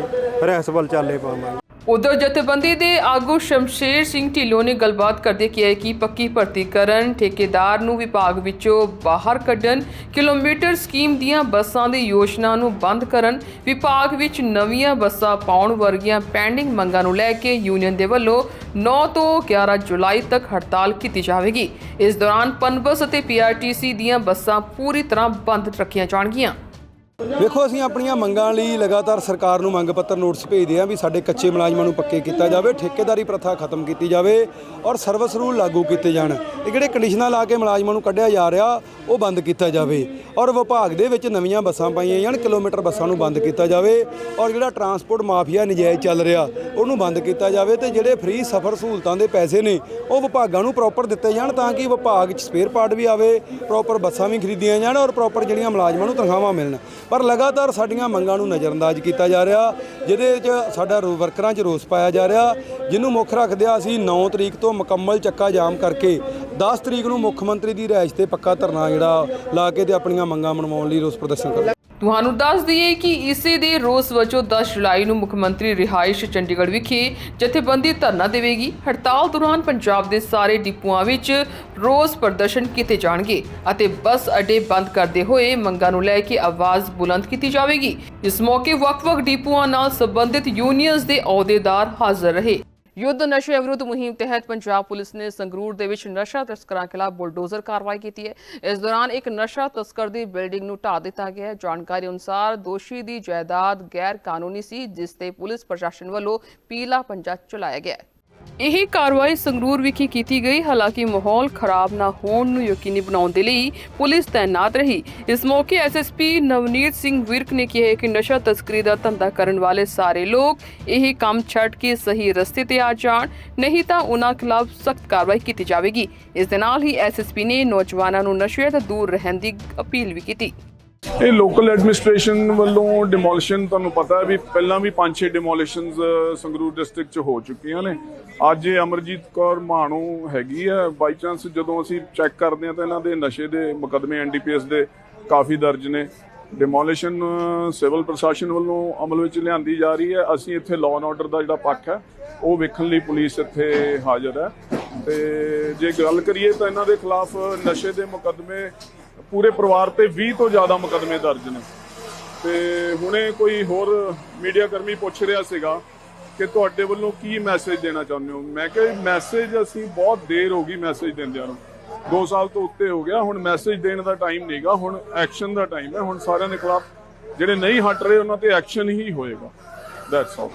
ਰਹਿਸ ਚਾਲੇ ਪਾਵਾਂਗੇ। ਉਧਰ ਜਥੇਬੰਦੀ ਦੇ ਆਗੂ ਸ਼ਮਸ਼ੇਰ ਸਿੰਘ ਢਿੱਲੋਂ ਨੇ ਗੱਲਬਾਤ ਕਰਦੇ ਕਿਹਾ ਕਿ ਪੱਕੀ ਭਰਤੀ ਕਰਨ ਠੇਕੇਦਾਰ ਨੂੰ ਵਿਭਾਗ ਵਿੱਚੋਂ ਬਾਹਰ ਕੱਢਣ, ਕਿਲੋਮੀਟਰ ਸਕੀਮ ਦੀਆਂ ਬੱਸਾਂ ਦੀ ਯੋਜਨਾ ਨੂੰ ਬੰਦ ਕਰਨ, ਵਿਭਾਗ ਵਿੱਚ ਨਵੀਆਂ ਬੱਸਾਂ ਪਾਉਣ ਵਰਗੀਆਂ ਪੈਂਡਿੰਗ ਮੰਗਾਂ ਨੂੰ ਲੈ ਕੇ ਯੂਨੀਅਨ ਦੇ ਵੱਲੋਂ 9 ਤੋਂ 11 ਜੁਲਾਈ ਤੱਕ ਹੜਤਾਲ ਕੀਤੀ ਜਾਵੇਗੀ। ਇਸ ਦੌਰਾਨ ਪਨਬਸ ਅਤੇ ਪੀਆਰਟੀਸੀ ਦੀਆਂ ਬੱਸਾਂ ਪੂਰੀ ਤਰ੍ਹਾਂ ਬੰਦ ਰੱਖੀਆਂ ਜਾਣਗੀਆਂ। ਵੇਖੋ, ਅਸੀਂ ਆਪਣੀਆਂ ਮੰਗਾਂ ਲਈ ਲਗਾਤਾਰ ਸਰਕਾਰ ਨੂੰ ਮੰਗ ਪੱਤਰ, ਨੋਟਿਸ ਭੇਜਦੇ ਹਾਂ ਵੀ ਸਾਡੇ ਕੱਚੇ ਮੁਲਾਜ਼ਮਾਂ ਨੂੰ ਪੱਕੇ ਕੀਤਾ ਜਾਵੇ, ਠੇਕੇਦਾਰੀ ਪ੍ਰਥਾ ਖਤਮ ਕੀਤੀ ਜਾਵੇ ਔਰ ਸਰਵਿਸ ਰੂਲ ਲਾਗੂ ਕੀਤੇ ਜਾਣ। ਇਹ ਜਿਹੜੇ ਕੰਡੀਸ਼ਨਾਂ ਲਾ ਕੇ ਮੁਲਾਜ਼ਮਾਂ ਨੂੰ ਕੱਢਿਆ ਜਾ ਰਿਹਾ, ਉਹ ਬੰਦ ਕੀਤਾ ਜਾਵੇ ਔਰ ਵਿਭਾਗ ਦੇ ਵਿੱਚ ਨਵੀਆਂ ਬੱਸਾਂ ਪਾਈਆਂ ਜਾਣ, ਕਿਲੋਮੀਟਰ ਬੱਸਾਂ ਨੂੰ ਬੰਦ ਕੀਤਾ ਜਾਵੇ ਔਰ ਜਿਹੜਾ ਟਰਾਂਸਪੋਰਟ ਮਾਫੀਆ ਨਜਾਇਜ਼ ਚੱਲ ਰਿਹਾ, ਉਹਨੂੰ ਬੰਦ ਕੀਤਾ ਜਾਵੇ ਤੇ ਜਿਹੜੇ ਫ੍ਰੀ ਸਫ਼ਰ ਸਹੂਲਤਾਂ ਦੇ ਪੈਸੇ ਨੇ, ਉਹ ਵਿਭਾਗਾਂ ਨੂੰ ਪ੍ਰੋਪਰ ਦਿੱਤੇ ਜਾਣ ਤਾਂ ਕਿ ਵਿਭਾਗ 'ਚ ਸਪੇਅਰ ਪਾਰਟ ਵੀ ਆਵੇ ਪ੍ਰੋਪਰ ਬੱਸਾਂ ਵੀ ਖਰੀਦੀਆਂ ਜਾਣ ਔਰ ਪ੍ਰੋਪਰ ਜਿਹੜੀਆਂ ਮੁਲਾਜ਼ਮਾਂ ਨੂੰ ਤਨਖਾਹਾਂ ਮਿਲਣ। ਪਰ ਲਗਾਤਾਰ ਸਾਡੀਆਂ ਮੰਗਾਂ ਨੂੰ ਨਜ਼ਰਅੰਦਾਜ਼ ਕੀਤਾ ਜਾ ਰਿਹਾ, ਜਿਹਦੇ 'ਚ ਸਾਡਾ ਰੋ- ਵਰਕਰਾਂ 'ਚ ਰੋਸ ਪਾਇਆ ਜਾ ਰਿਹਾ, ਜਿਹਨੂੰ ਮੁੱਖ ਰੱਖਦਿਆਂ ਅਸੀਂ 9 ਤਰੀਕ ਤੋਂ ਮੁਕੰਮਲ ਚੱਕਾ ਜਾਮ ਕਰਕੇ 10 ਤਰੀਕ ਨੂੰ ਮੁੱਖ ਮੰਤਰੀ ਦੀ ਰਿਹਾਇਸ਼ ਤੇ ਪੱਕਾ ਧਰਨਾ ਜਿਹੜਾ ਲਾ ਕੇ ਤੇ ਆਪਣੀਆਂ ਮੰਗਾਂ ਮਨਵਾਉਣ ਲਈ ਰੋਸ ਪ੍ਰਦਰਸ਼ਨ ਕਰਾਂਗੇ ਤੁਹਾਨੂੰ ਦੱਸ ਦਈਏ ਕਿ ਇਸੇ ਦੇ ਰੋਸ ਵਜੋਂ 10 ਜੁਲਾਈ ਨੂੰ ਮੁੱਖ ਮੰਤਰੀ ਰਿਹਾਇਸ਼ ਚੰਡੀਗੜ੍ਹ ਵਿਖੇ ਜਥੇਬੰਦੀ ਧਰਨਾ ਦੇਵੇਗੀ। ਹੜਤਾਲ ਦੌਰਾਨ ਪੰਜਾਬ ਦੇ ਸਾਰੇ ਡਿਪੂਆਂ ਵਿੱਚ ਰੋਸ ਪ੍ਰਦਰਸ਼ਨ ਕੀਤੇ ਜਾਣਗੇ ਅਤੇ ਬੱਸ ਅੱਡੇ ਬੰਦ ਕਰਦੇ ਹੋਏ ਮੰਗਾਂ ਨੂੰ ਲੈ ਕੇ ਆਵਾਜ਼ ਬੁਲੰਦ ਕੀਤੀ ਜਾਵੇਗੀ। ਇਸ ਮੌਕੇ ਵੱਖ-ਵੱਖ ਡਿਪੂਆਂ ਨਾਲ ਸੰਬੰਧਿਤ ਯੂਨੀਅਨਸ ਦੇ ਅਹੁਦੇਦਾਰ ਹਾਜ਼ਰ ਰਹੇ। ਯੁੱਧ ਨਸ਼ੇ ਵਿਰੁੱਧ ਮੁਹਿੰਮ ਤਹਿਤ ਪੰਜਾਬ ਪੁਲਿਸ ਨੇ ਸੰਗਰੂਰ ਦੇ ਵਿੱਚ ਨਸ਼ਾ ਤਸਕਰਾਂ ਖਿਲਾਫ ਬੁਲਡੋਜ਼ਰ ਕਾਰਵਾਈ ਕੀਤੀ ਹੈ। ਇਸ ਦੌਰਾਨ ਇੱਕ ਨਸ਼ਾ ਤਸਕਰ ਦੀ ਬਿਲਡਿੰਗ ਨੂੰ ਢਾਹ ਦਿੱਤਾ ਗਿਆ ਹੈ। ਜਾਣਕਾਰੀ ਅਨੁਸਾਰ ਦੋਸ਼ੀ ਦੀ ਜਾਇਦਾਦ ਗੈਰ ਕਾਨੂੰਨੀ ਸੀ, ਜਿਸ ਤੇ ਪੁਲਿਸ ਪ੍ਰਸ਼ਾਸਨ ਵੱਲੋਂ ਪੀਲਾ ਪੰਜਾ ਚਲਾਇਆ ਗਿਆ ਹੈ। ਇਹ ਕਾਰਵਾਈ ਸੰਗਰੂਰ ਵਿਖੇ ਕੀਤੀ ਗਈ। ਹਾਲਾਂਕਿ ਮਾਹੌਲ ਖਰਾਬ ਨਾ ਹੋਣ ਨੂੰ ਯਕੀਨੀ ਬਣਾਉਣ ਦੇ ਲਈ ਪੁਲਿਸ ਤਾਇਨਾਤ ਰਹੀ। ਇਸ ਮੌਕੇ ਐਸਐਸਪੀ ਨਵਨੀਤ ਸਿੰਘ ਵਿਰਕ ਨੇ ਕਿਹਾ ਕਿ ਨਸ਼ਾ ਤਸਕਰੀ ਦਾ ਧੰਦਾ ਕਰਨ ਵਾਲੇ ਸਾਰੇ ਲੋਕ ਇਹ ਕੰਮ ਛੱਡ ਕੇ ਸਹੀ ਰਸਤੇ ਤੇ ਆ ਜਾਣ, ਨਹੀਂ ਤਾਂ ਉਹਨਾਂ ਖਿਲਾਫ ਸਖਤ ਕਾਰਵਾਈ ਕੀਤੀ ਜਾਵੇਗੀ। ਇਸ ਦੇ ਨਾਲ ਹੀ ਐਸਐਸਪੀ ਨੇ ਨੌਜਵਾਨਾਂ ਨੂੰ ਨਸ਼ੇ ਤੋਂ ਦੂਰ ਰਹਿਣ ਦੀ ਅਪੀਲ ਵੀ ਕੀਤੀ। ਇਹ ਲੋਕਲ ਐਡਮਿਨਿਸਟ੍ਰੇਸ਼ਨ ਵੱਲੋਂ ਡਿਮੋਲਿਸ਼ਨ ਤੁਹਾਨੂੰ ਪਤਾ ਹੈ ਵੀ ਪਹਿਲਾਂ ਵੀ 5-6 ਡਿਮੋਲੀਸ਼ਨਸ ਸੰਗਰੂਰ ਡਿਸਟ੍ਰਿਕਟ 'ਚ ਹੋ ਚੁੱਕੀਆਂ ਨੇ। ਅੱਜ ਇਹ ਅਮਰਜੀਤ ਕੌਰ ਮਾਣੂ ਹੈਗੀ ਹੈ। ਬਾਈ ਚਾਂਸ ਜਦੋਂ ਅਸੀਂ ਚੈੱਕ ਕਰਦੇ ਹਾਂ ਤਾਂ ਇਹਨਾਂ ਦੇ ਨਸ਼ੇ ਦੇ ਮੁਕੱਦਮੇ ਐਨਡੀਪੀਐਸ ਦੇ ਕਾਫੀ ਦਰਜ ਨੇ। ਡਿਮੋਲਿਸ਼ਨ ਸਿਵਲ ਪ੍ਰਸ਼ਾਸਨ ਵੱਲੋਂ ਅਮਲ ਵਿੱਚ ਲਿਆਂਦੀ ਜਾ ਰਹੀ ਹੈ। ਅਸੀਂ ਇੱਥੇ ਲਾਅ ਐਂਡ ਆਰਡਰ ਦਾ ਜਿਹੜਾ ਪੱਖ ਹੈ, ਉਹ ਵੇਖਣ ਲਈ ਪੁਲਿਸ ਇੱਥੇ ਹਾਜ਼ਰ ਹੈ। ਤੇ ਜੇ ਗੱਲ ਕਰੀਏ ਤਾਂ ਇਹਨਾਂ ਦੇ ਖਿਲਾਫ ਨਸ਼ੇ ਦੇ ਮੁਕੱਦਮੇ ਪੂਰੇ ਪਰਿਵਾਰ ਤੇ 20 ਤੋਂ ਜ਼ਿਆਦਾ ਮੁਕੱਦਮੇ ਦਰਜ ਨੇ। ਤੇ ਹੁਣੇ ਕੋਈ ਹੋਰ ਮੀਡੀਆ ਕਰਮੀ ਪੁੱਛ ਰਿਹਾ ਸੀਗਾ ਕਿ ਤੁਹਾਡੇ ਵੱਲੋਂ ਕੀ ਮੈਸੇਜ ਦੇਣਾ ਚਾਹੁੰਦੇ ਹੋ? ਮੈਂ ਕਿਹਾ ਮੈਸੇਜ ਅਸੀਂ ਬਹੁਤ ਦੇਰ ਹੋ ਗਈ ਮੈਸੇਜ ਦਿੰਦਿਆਂ ਨੂੰ। 2 ਸਾਲ ਤੋਂ ਉੱਤੇ ਹੋ ਗਿਆ, ਹੁਣ ਮੈਸੇਜ ਦੇਣ ਦਾ ਟਾਈਮ ਨਹੀਂਗਾ ਹੁਣ ਐਕਸ਼ਨ ਦਾ ਟਾਈਮ ਹੈ, ਹੁਣ ਸਾਰਿਆਂ ਦੇ ਖਿਲਾਫ ਜਿਹੜੇ ਨਹੀਂ ਹਟ ਰਹੇ ਉਹਨਾਂ ਤੇ ਐਕਸ਼ਨ ਹੀ ਹੋਏਗਾ। ਦੈਟਸ ਆਲ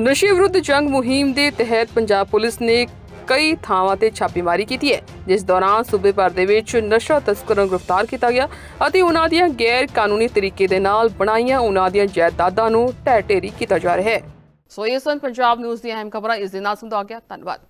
ਨਸ਼ੇ ਵਿਰੁੱਧ ਜੰਗ ਮੁਹਿੰਮ ਦੇ ਤਹਿਤ ਪੰਜਾਬ ਪੁਲਿਸ ਨੇ ਕਈ ਥਾਵਾਂ ਤੇ ਛਾਪੇਮਾਰੀ ਕੀਤੀ ਹੈ, ਜਿਸ ਦੌਰਾਨ ਸੂਬੇ ਭਰ ਦੇ ਵਿੱਚ ਨਸ਼ਾ ਤਸਕਰਾਂ ਨੂੰ ਗ੍ਰਿਫਤਾਰ ਕੀਤਾ ਗਿਆ ਅਤੇ ਉਹਨਾਂ ਦੀਆਂ ਗੈਰ ਕਾਨੂੰਨੀ ਤਰੀਕੇ ਦੇ ਨਾਲ ਬਣਾਈਆਂ ਉਹਨਾਂ ਦੀਆਂ ਜਾਇਦਾਦਾਂ ਨੂੰ ਢਹਿ ਢੇਰੀ ਕੀਤਾ ਜਾ ਰਿਹਾ ਹੈ। ਸੋ ਇਹ ਸਨ ਪੰਜਾਬ ਨਿਊਜ਼ ਦੀਆਂ ਅਹਿਮ ਖਬਰਾਂ, ਇਸ ਦੇ ਨਾਲ ਸੰਦਾ ਗਿਆ। ਧੰਨਵਾਦ।